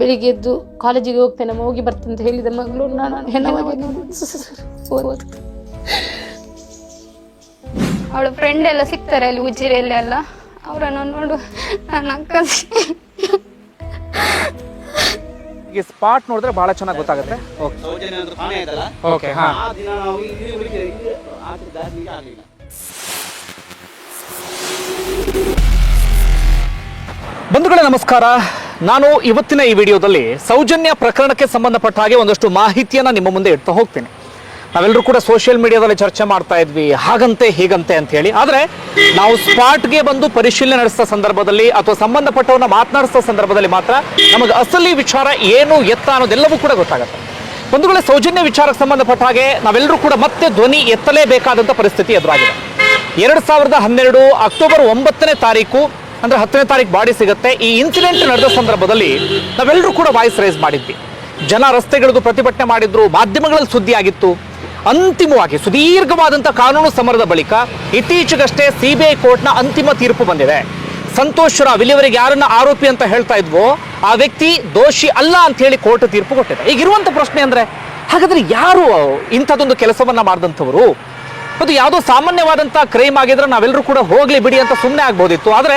ಬೆಳಿಗ್ಗೆ ಎದ್ದು ಕಾಲೇಜಿಗೆ ಹೋಗ್ತೇನೆ ಅಮ್ಮ, ಹೋಗಿ ಬರ್ತೇನೆ ಅಂತ ಹೇಳಿದ ಮಗಳು ನಾನು. ಅವಳ ಫ್ರೆಂಡ್ ಎಲ್ಲ ಸಿಗ್ತಾರೆ ಅಲ್ಲಿ ಉಜಿರೆಯಲ್ಲಿ ಎಲ್ಲ. ಅವರನ್ನು ನೋಡು ನನ್ನ ಅಕ್ಕ ಈ ಸ್ಪಾಟ್ ನೋಡಿದ್ರೆ ಬಹಳ ಚೆನ್ನಾಗಿ ಗೊತ್ತಾಗುತ್ತೆ. ಓಕೆ ಹಾ. ಬಂಧುಗಳೇ ನಮಸ್ಕಾರ. ನಾನು ಇವತ್ತಿನ ಈ ವಿಡಿಯೋದಲ್ಲಿ ಸೌಜನ್ಯ ಪ್ರಕರಣಕ್ಕೆ ಸಂಬಂಧಪಟ್ಟ ಹಾಗೆ ಒಂದಷ್ಟು ಮಾಹಿತಿಯನ್ನ ನಿಮ್ಮ ಮುಂದೆ ಇಡ್ತಾ ಹೋಗ್ತೀನಿ. ನಾವೆಲ್ಲರೂ ಕೂಡ ಸೋಷಿಯಲ್ ಮೀಡಿಯಾದಲ್ಲಿ ಚರ್ಚೆ ಮಾಡ್ತಾ ಇದ್ವಿ, ಹಾಗಂತೆ, ಹೀಗಂತೆ ಅಂತ ಹೇಳಿ. ಆದರೆ ನಾವು ಸ್ಪಾಟ್ಗೆ ಬಂದು ಪರಿಶೀಲನೆ ನಡೆಸಿದ ಸಂದರ್ಭದಲ್ಲಿ ಅಥವಾ ಸಂಬಂಧಪಟ್ಟವನ್ನ ಮಾತನಾಡಿಸಿದ ಸಂದರ್ಭದಲ್ಲಿ ಮಾತ್ರ ನಮಗೆ ಅಸಲಿ ವಿಚಾರ ಏನು, ಎತ್ತ ಅನ್ನೋದೆಲ್ಲವೂ ಕೂಡ ಗೊತ್ತಾಗುತ್ತೆ. ವೇಳೆ ಸೌಜನ್ಯ ವಿಚಾರಕ್ಕೆ ಸಂಬಂಧಪಟ್ಟ ಹಾಗೆ ನಾವೆಲ್ಲರೂ ಕೂಡ ಮತ್ತೆ ಧ್ವನಿ ಎತ್ತಲೇಬೇಕಾದಂತ ಪರಿಸ್ಥಿತಿ ಎದುರಾಗಿದೆ. ಎರಡು ಸಾವಿರದ ಹನ್ನೆರಡು ಅಕ್ಟೋಬರ್ ಒಂಬತ್ತನೇ ತಾರೀಕು ಅಂದ್ರೆ ಹತ್ತನೇ ತಾರೀಕು ಬಾಡಿ ಸಿಗುತ್ತೆ. ಈ ಇನ್ಸಿಡೆಂಟ್ ನಡೆದ ಸಂದರ್ಭದಲ್ಲಿ ನಾವೆಲ್ಲರೂ ಕೂಡ ವಾಯ್ಸ್ ರೈಸ್ ಮಾಡಿದ್ವಿ. ಜನ ರಸ್ತೆಗಳಿಗೂ ಪ್ರತಿಭಟನೆ ಮಾಡಿದ್ರು, ಮಾಧ್ಯಮಗಳಲ್ಲಿ ಸುದ್ದಿ ಆಗಿತ್ತು ಅಂತಿಮವಾಗಿ ಸುದೀರ್ಘವಾದಂಥ ಕಾನೂನು ಸಮರದ ಬಳಿಕ ಇತ್ತೀಚೆಗಷ್ಟೇ ಸಿಬಿಐ ಕೋರ್ಟ್ನ ಅಂತಿಮ ತೀರ್ಪು ಬಂದಿದೆ. ಸಂತೋಷ್ ರಾವ್, ಇಲ್ಲಿವರೆಗೆ ಯಾರನ್ನ ಆರೋಪಿ ಅಂತ ಹೇಳ್ತಾ ಇದ್ವೋ, ಆ ವ್ಯಕ್ತಿ ದೋಷಿ ಅಲ್ಲ ಅಂತ ಹೇಳಿ ಕೋರ್ಟ್ ತೀರ್ಪು ಕೊಟ್ಟಿದೆ. ಈಗ ಇರುವಂತ ಪ್ರಶ್ನೆ ಅಂದ್ರೆ, ಹಾಗಾದ್ರೆ ಯಾರು ಇಂಥದ್ದೊಂದು ಕೆಲಸವನ್ನ ಮಾಡಿದಂಥವರು? ಅದು ಯಾವುದೋ ಸಾಮಾನ್ಯವಾದಂಥ ಕ್ರೈಮ್ ಆಗಿದ್ರೆ ನಾವೆಲ್ಲರೂ ಕೂಡ ಹೋಗ್ಲಿ ಬಿಡಿ ಅಂತ ಸುಮ್ಮನೆ ಆಗ್ಬೋದಿತ್ತು. ಆದರೆ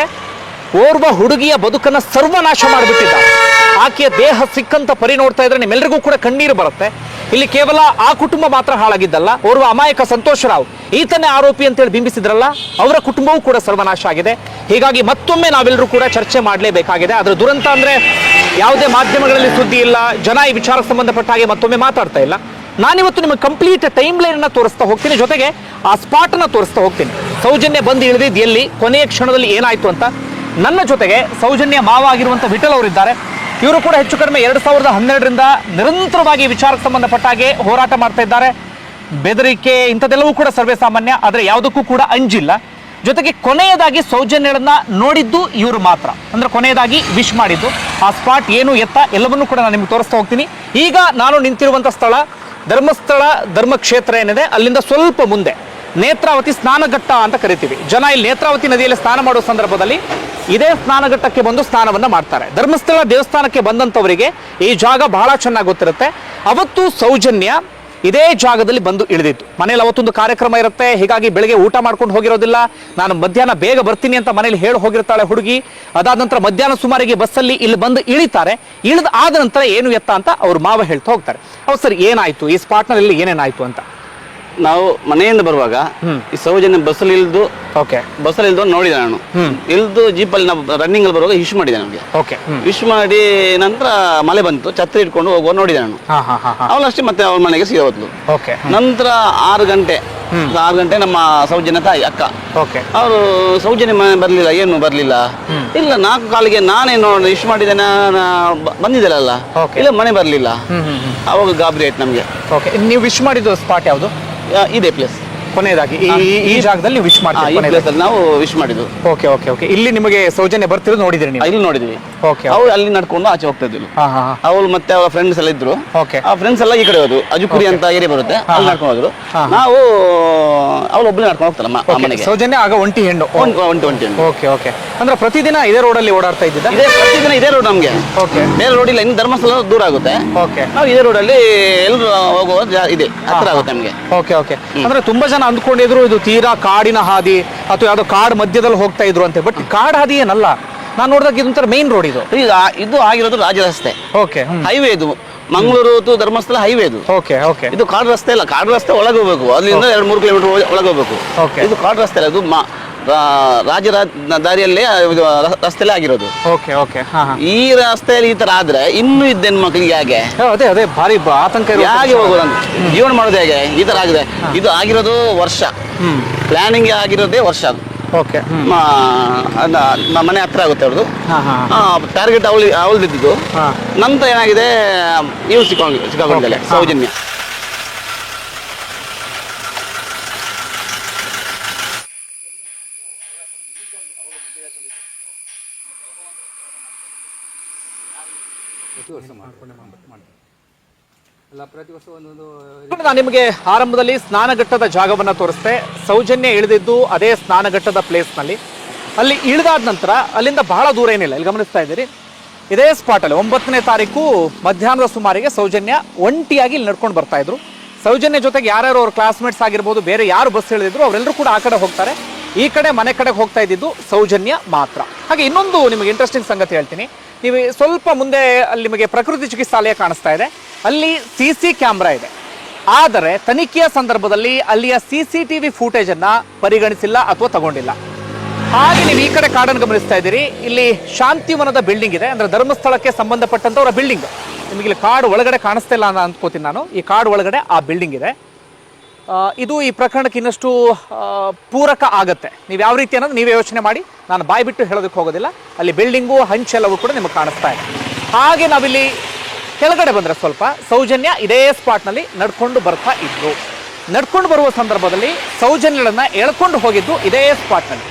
ಓರ್ವ ಹುಡುಗಿಯ ಬದುಕನ್ನ ಸರ್ವನಾಶ ಮಾಡಿಬಿಟ್ಟಿದ್ದ. ಆಕೆಯ ದೇಹ ಸಿಕ್ಕಂತ ಪರಿ ನೋಡ್ತಾ ಇದ್ರೆ ನಿಮ್ಮೆಲ್ಲರಿಗೂ ಕೂಡ ಕಣ್ಣೀರು ಬರುತ್ತೆ. ಇಲ್ಲಿ ಕೇವಲ ಆ ಕುಟುಂಬ ಮಾತ್ರ ಹಾಳಾಗಿದ್ದಲ್ಲ, ಓರ್ವ ಅಮಾಯಕ ಸಂತೋಷ್ ರಾವ್. ಈತನೇ ಆರೋಪಿ ಅಂತೇಳಿ ಬಿಂಬಿಸಿದ್ರಲ್ಲ, ಅವರ ಕುಟುಂಬವೂ ಕೂಡ ಸರ್ವನಾಶ ಆಗಿದೆ. ಹೀಗಾಗಿ ಮತ್ತೊಮ್ಮೆ ನಾವೆಲ್ಲರೂ ಕೂಡ ಚರ್ಚೆ ಮಾಡಲೇಬೇಕಾಗಿದೆ. ಅದರ ದುರಂತ ಅಂದ್ರೆ ಯಾವುದೇ ಮಾಧ್ಯಮಗಳಲ್ಲಿ ಸುದ್ದಿ ಇಲ್ಲ, ಜನ ಈ ವಿಚಾರಕ್ಕೆ ಸಂಬಂಧಪಟ್ಟ ಹಾಗೆ ಮತ್ತೊಮ್ಮೆ ಮಾತಾಡ್ತಾ ಇಲ್ಲ. ನಾನಿವತ್ತು ನಿಮಗೆ ಕಂಪ್ಲೀಟ್ ಟೈಮ್ ಲೈನ್ ಅನ್ನ ತೋರಿಸ್ತಾ ಹೋಗ್ತೀನಿ. ಜೊತೆಗೆ ಆ ಸ್ಪಾಟ್ ಅನ್ನ ತೋರಿಸ್ತಾ ಹೋಗ್ತೀನಿ. ಸೌಜನ್ಯ ಬಂದು ಇಳಿದಿದ್ದು ಎಲ್ಲಿ, ಕೊನೆಯ ಕ್ಷಣದಲ್ಲಿ ಏನಾಯ್ತು ಅಂತ ನನ್ನ ಜೊತೆಗೆ ಸೌಜನ್ಯ ಮಾವ ಆಗಿರುವಂಥ ವಿಠಲ್ ಅವರಿದ್ದಾರೆ. ಇವರು ಕೂಡ ಹೆಚ್ಚು ಕಡಿಮೆ ಎರಡು ಸಾವಿರದ ಹನ್ನೆರಡರಿಂದ ನಿರಂತರವಾಗಿ ವಿಚಾರಕ್ಕೆ ಸಂಬಂಧಪಟ್ಟ ಹಾಗೆ ಹೋರಾಟ ಮಾಡ್ತಾ ಇದ್ದಾರೆ. ಬೆದರಿಕೆ ಇಂಥದ್ದೆಲ್ಲವೂ ಕೂಡ ಸರ್ವೇ ಸಾಮಾನ್ಯ, ಆದರೆ ಯಾವುದಕ್ಕೂ ಕೂಡ ಅಂಜಿಲ್ಲ. ಜೊತೆಗೆ ಕೊನೆಯದಾಗಿ ಸೌಜನ್ಯಗಳನ್ನ ನೋಡಿದ್ದು ಇವರು ಮಾತ್ರ. ಅಂದ್ರೆ ಕೊನೆಯದಾಗಿ ವಿಶ್ ಮಾಡಿದ್ದು. ಆ ಸ್ಪಾಟ್ ಏನು ಎತ್ತ ಎಲ್ಲವನ್ನೂ ಕೂಡ ನಾನು ನಿಮ್ಗೆ ತೋರಿಸ್ತಾ ಹೋಗ್ತೀನಿ. ಈಗ ನಾನು ನಿಂತಿರುವಂಥ ಸ್ಥಳ ಧರ್ಮಸ್ಥಳ ಧರ್ಮಕ್ಷೇತ್ರ ಏನಿದೆ, ಅಲ್ಲಿಂದ ಸ್ವಲ್ಪ ಮುಂದೆ. ನೇತ್ರಾವತಿ ಸ್ನಾನಘಟ್ಟ ಅಂತ ಕರಿತೀವಿ. ಜನ ಇಲ್ಲಿ ನೇತ್ರಾವತಿ ನದಿಯಲ್ಲಿ ಸ್ನಾನ ಮಾಡುವ ಸಂದರ್ಭದಲ್ಲಿ ಇದೇ ಸ್ನಾನಘಟ್ಟಕ್ಕೆ ಬಂದು ಸ್ನಾನವನ್ನು ಮಾಡ್ತಾರೆ. ಧರ್ಮಸ್ಥಳ ದೇವಸ್ಥಾನಕ್ಕೆ ಬಂದಂಥವರಿಗೆ ಈ ಜಾಗ ಬಹಳ ಚೆನ್ನಾಗಿ ಗೊತ್ತಿರುತ್ತೆ. ಅವತ್ತು ಸೌಜನ್ಯ ಇದೇ ಜಾಗದಲ್ಲಿ ಬಂದು ಇಳಿದಿತ್ತು. ಮನೇಲಿ ಅವತ್ತೊಂದು ಕಾರ್ಯಕ್ರಮ ಇರುತ್ತೆ. ಹೀಗಾಗಿ ಬೆಳಗ್ಗೆ ಊಟ ಮಾಡ್ಕೊಂಡು ಹೋಗಿರೋದಿಲ್ಲ. ನಾನು ಮಧ್ಯಾಹ್ನ ಬೇಗ ಬರ್ತೀನಿ ಅಂತ ಮನೇಲಿ ಹೇಳಿ ಹೋಗಿರ್ತಾಳೆ ಹುಡುಗಿ. ಅದಾದ ನಂತರ ಮಧ್ಯಾಹ್ನ ಸುಮಾರಿಗೆ ಬಸ್ಸಲ್ಲಿ ಇಲ್ಲಿ ಬಂದು ಇಳಿತಾರೆ. ಇಳಿದ ಆದ ನಂತರ ಏನು ಎತ್ತ ಅಂತ ಅವ್ರ ಮಾವ ಹೇಳ್ತಾ ಹೋಗ್ತಾರೆ. ಅವ್ರು ಸರ್ ಏನಾಯ್ತು? ಈ ಸ್ಪಾಟ್ನಲ್ಲಿ ಏನೇನಾಯಿತು ಅಂತ. ನಾವು ಮನೆಯಿಂದ ಬರುವಾಗ ಈ ಸೌಜನ್ಯ ಬಸ್ಸಲ್ಲಿ ಇಳಿದು ಓಕೆ ಬಸ್ಸಲ್ಲಿ ಇಳಿದು ನೋಡಿದೆ ನಾನು ಇಳಿದು ಜೀಪಲ್ಲಿ ನಾವು ರನ್ನಿಂಗ್ ಅಲ್ಲಿ ಬರುವಾಗ ಇಶ್ ಮಾಡಿದೆ ನಮಗೆ ಓಕೆ ವಿಶ್ ಮಾಡಿ ನಂತರ ಮಳೆ ಬಂತು ಛತ್ರಿ ಇಟ್ಕೊಂಡು ಹೋಗುವ ನೋಡಿದೆ ನಾನು ಅವಳು ಅಷ್ಟೇ ಮತ್ತೆ ಅವಳ ಮನೆಗೆ ಸಿಗ ಹೋದ್ಲು ಓಕೆ ನಂತರ ಆರು ಗಂಟೆ ಆರು ಗಂಟೆ ನಮ್ಮ ಸೌಜನ್ಯ ತಾಯಿ ಅಕ್ಕ. ಓಕೆ ಅವರು ಸೌಜನ್ಯ ಮನೆ ಬರಲಿಲ್ಲ ಏನು ಬರಲಿಲ್ಲ? ಇಲ್ಲ ನಾಲ್ಕು ಕಾಲಿಗೆ ನಾನೇನು ಇಶ್ ಮಾಡಿದ್ದೇನೆ ಬಂದಿದ್ದಲ್ಲ. ಇಲ್ಲ ಮನೆ ಬರಲಿಲ್ಲ. ಅವಾಗ ಗಾಬರಿ ಆಯ್ತು ನಮಗೆ. ಓಕೆ ನೀವು ವಿಶ್ ಮಾಡಿದ್ದು ಸ್ಪಾಟ್ ಯಾವುದು? ಇದೇ ಪ್ಲೇಸ್ ಕೊನೆಯದಾಗಿ ಈ ಈ- ಈ ಜಾಗದಲ್ಲಿ ವಿಶ್ ಈ ಮಾಡ್ತೀರಿ ನಾವು ವಿಶ್ ಮಾಡಿದ್ವಿ ಓಕೆ ಓಕೆ ಓಕೆ ಇಲ್ಲಿ ನಿಮಗೆ ಸೌಜನ್ಯ ಬರ್ತಿರೋದು ನೋಡಿದ್ರಿ ನೀವು? ಇಲ್ಲಿ ನೋಡಿದ್ವಿ. ಓಕೆ ಅವ್ರು ಅಲ್ಲಿ ನಡ್ಕೊಂಡು ಆಚೆ ಹೋಗ್ತಾ ಇದ್ವಿ ಹಾ ಹಾ ಹಾ. ಅವಳು ಮತ್ತೆ ಅವ್ರ ಫ್ರೆಂಡ್ಸ್ ಎಲ್ಲ ಇದ್ರು. ಓಕೆ ಆ ಫ್ರೆಂಡ್ಸ್ ಎಲ್ಲ ಈ ಕಡೆ ಹೋದ್ರು. ಅಜುಕುರಿ ಅಂತ ಏರಿಯಾ ಬರುತ್ತೆ. ಅಲ್ಲಿ ನಡ್ಕೊಂಡು ಹೋದ್ರು. ನಾವು ಅವಳು ಒಬ್ಬಳು ನಡ್ಕೊಂಡು ಹೋಗ್ತಾಳ ಮ- ಆ ಮನೆಗೆ ಸೌಜನ್ಯ ಆಗ ಒಂಟಿ ಹೆಣ್ಣು. ಒಂಟಿ ಒಂಟಿ ಒಂಟಿ ಒಂಟಿ. ಓಕೆ ಓಕೆ ಅಂದ್ರೆ ಪ್ರತಿದಿನ ಇದೇ ರೋಡಲ್ಲಿ ಓಡಾಡ್ತಾ ಇದ್ದಿದ್ದ ಇದೇ ಪ್ರತಿದಿನ ಇದೇ ರೋಡ್ ನಮ್ಗೆ. ಓಕೆ ಬೇರೆ ರೋಡ್ ಇಲ್ಲ ಇನ್ನು ಧರ್ಮಸ್ಥಳ ದೂರ ಆಗುತ್ತೆ. ಓಕೆ ನಾವು ಇದೇ ರೋಡಲ್ಲಿ ಎಲ್ಲರೂ ಹೋಗುವ ಜಾ- ಇದೆ ಹತ್ರ ಆಗುತ್ತೆ ನಮಗೆ. ಓಕೆ ಓಕೆ ಅಂದ್ರೆ ತುಂಬಾ ಜನ ಅಂದ್ಕೊಂಡಿದ್ರು ಇದು ತೀರಾ ಕಾಡಿನ ಹಾದಿ ಅಥವಾ ಯಾವುದೋ ಕಾಡ್ ಮಧ್ಯದಲ್ಲಿ ಹೋಗ್ತಾ ಇದ್ರು ಅಂತೆ. ಬಟ್ ಕಾಡ್ ಹಾದಿ ಏನಲ್ಲ? ನಾನು ನೋಡಿದಾಗ ಇದೊಂಥರ ಮೇನ್ ರೋಡ್ ಇದು. ಈಗ ಇದು ಆಗಿರೋದು ರಾಜ ರಸ್ತೆ. ಓಕೆ ಹೈವೇ ಇದು. ಮಂಗಳೂರು to ಧರ್ಮಸ್ಥಳ ಹೈವೇ ಇದು. ಓಕೆ ಓಕೆ ಇದು ಕಾಡು ರಸ್ತೆ ಇಲ್ಲ ಕಾಡು ರಸ್ತೆ ಒಳಗೆ ಹೋಗ್ಬೇಕು. ಅಲ್ಲಿಂದ ಎರಡು ಮೂರು ಕಿಲೋಮೀಟರ್ ಒಳಗೆ ಹೋಗ್ಬೇಕು. ಓಕೆ ಇದು ಕಾಡು ರಸ್ತೆ ಅಲ್ಲ ಇದು ಮ- ರಾ- ರಾಜ ರಾ- ದಾರಿಯಲ್ಲೇ ರಸ್ತೆಲೇ ಆಗಿರೋದು. Okay okay. ಈ ರಸ್ತೆಯಲ್ಲಿ ಈ ತರ ಆದ್ರೆ ಇನ್ನೂ ಇದ್ದೇನು ಮಕ್ಕಳಿಗೆ ಹೇಗೆ? ಅದೇ ಅದೇ ಭಾರಿ ಆತಂಕ ಹೇಗೆ ಹೋಗೋದು ಜೀವನ ಮಾಡೋದು ಹೇಗೆ? ಈ ತರ ಆಗಿದೆ. ಇದು ಆಗಿರೋದು ವರ್ಷ. ಪ್ಲಾನಿಂಗ್ ಆಗಿರೋದೇ ವರ್ಷ ಅದು. ಓಕೆ ನಮ್ಮ ಮನೆ ಹತ್ರ ಆಗುತ್ತೆ ಅವ್ರದ್ದು. ಟಾರ್ಗೆಟ್ ಅವಳು ಅವಳದಿದ್ದು. ನಂತರ ಏನಾಗಿದೆ ಇವ್ರು ನಾನು ನಿಮಗೆ ಆರಂಭದಲ್ಲಿ ಸ್ನಾನಘಟ್ಟದ ಜಾಗವನ್ನ ತೋರಿಸ್ದೆ ಸೌಜನ್ಯ ಇಳಿದಿದ್ದು ಅದೇ ಸ್ನಾನಘಟ್ಟದ ಪ್ಲೇಸ್ನಲ್ಲಿ. ಅಲ್ಲಿ ಇಳಿದಾದ ನಂತರ ಅಲ್ಲಿಂದ ಬಹಳ ದೂರ ಏನಿಲ್ಲ. ಇಲ್ಲಿ ಗಮನಿಸ್ತಾ ಇದ್ದೀರಿ. ಇದೇ ಸ್ಪಾಟಲ್ಲಿ ಒಂಬತ್ತನೇ ತಾರೀಕು ಮಧ್ಯಾಹ್ನದ ಸುಮಾರಿಗೆ ಸೌಜನ್ಯ ಒಂಟಿಯಾಗಿ ಇಲ್ಲಿ ನಡ್ಕೊಂಡು ಬರ್ತಾ ಇದ್ರು. ಸೌಜನ್ಯ ಜೊತೆಗೆ ಯಾರ್ಯಾರು ಅವ್ರ ಕ್ಲಾಸ್ಮೇಟ್ಸ್ ಆಗಿರ್ಬೋದು ಬೇರೆ ಯಾರು ಬಸ್ ಇಳಿದಿದ್ರು ಅವರೆಲ್ಲರೂ ಕೂಡ ಆ ಕಡೆ ಹೋಗ್ತಾರೆ. ಈ ಕಡೆ ಮನೆ ಕಡೆಗೆ ಹೋಗ್ತಾ ಇದ್ದಿದ್ದು ಸೌಜನ್ಯ ಮಾತ್ರ. ಹಾಗೆ ಇನ್ನೊಂದು ನಿಮಗೆ ಇಂಟ್ರೆಸ್ಟಿಂಗ್ ಸಂಗತಿ ಹೇಳ್ತೀನಿ. ನೀವು ಸ್ವಲ್ಪ ಮುಂದೆ ಅಲ್ಲಿ ನಿಮಗೆ ಪ್ರಕೃತಿ ಚಿಕಿತ್ಸಾಲಯ ಕಾಣಿಸ್ತಾ ಇದೆ. ಅಲ್ಲಿ ಸಿ ಸಿ ಕ್ಯಾಮ್ರಾ ಇದೆ. ಆದರೆ ತನಿಖೆಯ ಸಂದರ್ಭದಲ್ಲಿ ಅಲ್ಲಿಯ ಸಿ ಸಿ ಟಿ ವಿ ಫೂಟೇಜನ್ನು ಪರಿಗಣಿಸಿಲ್ಲ ಅಥವಾ ತಗೊಂಡಿಲ್ಲ. ಹಾಗೆ ನೀವು ಈ ಕಡೆ ಕಾಡನ್ನು ಗಮನಿಸ್ತಾ ಇದ್ದೀರಿ. ಇಲ್ಲಿ ಶಾಂತಿವನದ ಬಿಲ್ಡಿಂಗ್ ಇದೆ. ಅಂದ್ರೆ ಧರ್ಮಸ್ಥಳಕ್ಕೆ ಸಂಬಂಧಪಟ್ಟಂತವರ ಬಿಲ್ಡಿಂಗ್ ನಿಮಗೆ ಇಲ್ಲಿ ಕಾಡು ಒಳಗಡೆ ಕಾಣಿಸ್ತಾ ಇಲ್ಲ ಅಂತ ಅನ್ಕೋತೀನಿ ನಾನು. ಈ ಕಾಡು ಒಳಗಡೆ ಆ ಬಿಲ್ಡಿಂಗ್ ಇದೆ. ಇದು ಈ ಪ್ರಕರಣಕ್ಕೆ ಇನ್ನಷ್ಟು ಪೂರಕ ಆಗತ್ತೆ. ನೀವು ಯಾವ ರೀತಿ ಅನ್ನೋದು ನೀವೇ ಯೋಚನೆ ಮಾಡಿ. ನಾನು ಬಾಯಿ ಬಿಟ್ಟು ಹೇಳೋದಕ್ಕೆ ಹೋಗೋದಿಲ್ಲ. ಅಲ್ಲಿ ಬಿಲ್ಡಿಂಗು ಹಂಚೆಲ್ಲವೂ ಕೂಡ ನಿಮಗೆ ಕಾಣಿಸ್ತಾ ಇದೆ. ಹಾಗೆ ನಾವಿಲ್ಲಿ ಕೆಳಗಡೆ ಬಂದರೆ ಸ್ವಲ್ಪ ಸೌಜನ್ಯ ಇದೇ ಸ್ಪಾಟ್ನಲ್ಲಿ ನಡ್ಕೊಂಡು ಬರ್ತಾ ಇದ್ರು. ನಡ್ಕೊಂಡು ಬರುವ ಸಂದರ್ಭದಲ್ಲಿ ಸೌಜನ್ಯಗಳನ್ನು ಎಳ್ಕೊಂಡು ಹೋಗಿದ್ದು ಇದೇ ಸ್ಪಾಟ್ನಲ್ಲಿ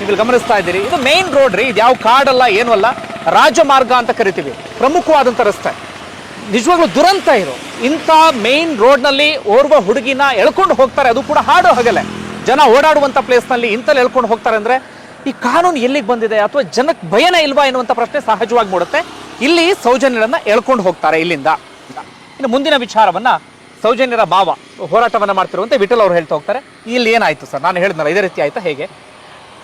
ನೀವು ಗಮನಿಸ್ತಾ ಇದ್ದೀರಿ. ಇದು ಮೇನ್ ರೋಡ್ ರೀ. ಇದು ಯಾವ ಕಾಡಲ್ಲ, ಏನೂ ಅಲ್ಲ. ರಾಜಮಾರ್ಗ ಅಂತ ಕರಿತೀವಿ. ಪ್ರಮುಖವಾದಂಥ ರಸ್ತೆ. ನಿಜವಾಗ್ಲೂ ದುರಂತ ಇದು. ಇಂಥ ಮೇನ್ ರೋಡ್ನಲ್ಲಿ ಓರ್ವ ಹುಡುಗಿನ ಎಳ್ಕೊಂಡು ಹೋಗ್ತಾರೆ. ಅದು ಕೂಡ ಹಾಡು ಹಾಗಲೇ ಜನ ಓಡಾಡುವಂಥ ಪ್ಲೇಸ್ನಲ್ಲಿ ಇಂಥಲ್ಲಿ ಎಳ್ಕೊಂಡು ಹೋಗ್ತಾರೆ ಅಂದರೆ ಈ ಕಾನೂನು ಎಲ್ಲಿಗೆ ಬಂದಿದೆ? ಅಥವಾ ಜನಕ್ಕೆ ಭಯನೇ ಇಲ್ವಾ ಎನ್ನುವಂಥ ಪ್ರಶ್ನೆ ಸಹಜವಾಗಿ ಮೂಡುತ್ತೆ. ಇಲ್ಲಿ ಸೌಜನ್ಯರನ್ನ ಎಳ್ಕೊಂಡು ಹೋಗ್ತಾರೆ ಇಲ್ಲಿಂದ. ಇನ್ನು ಮುಂದಿನ ವಿಚಾರವನ್ನ ಸೌಜನ್ಯರ ಭಾವ ಹೋರಾಟವನ್ನ ಮಾಡ್ತಿರುವಂತೆ ವಿಠಲ್ ಅವರು ಹೇಳ್ತಾ ಹೋಗ್ತಾರೆ. ಇಲ್ಲಿ ಏನಾಯ್ತು ಸರ್? ನಾನು ಹೇಳಿದ್ನಲ್ಲ ಇದೇ ರೀತಿ ಆಯ್ತಾ ಹೇಗೆ?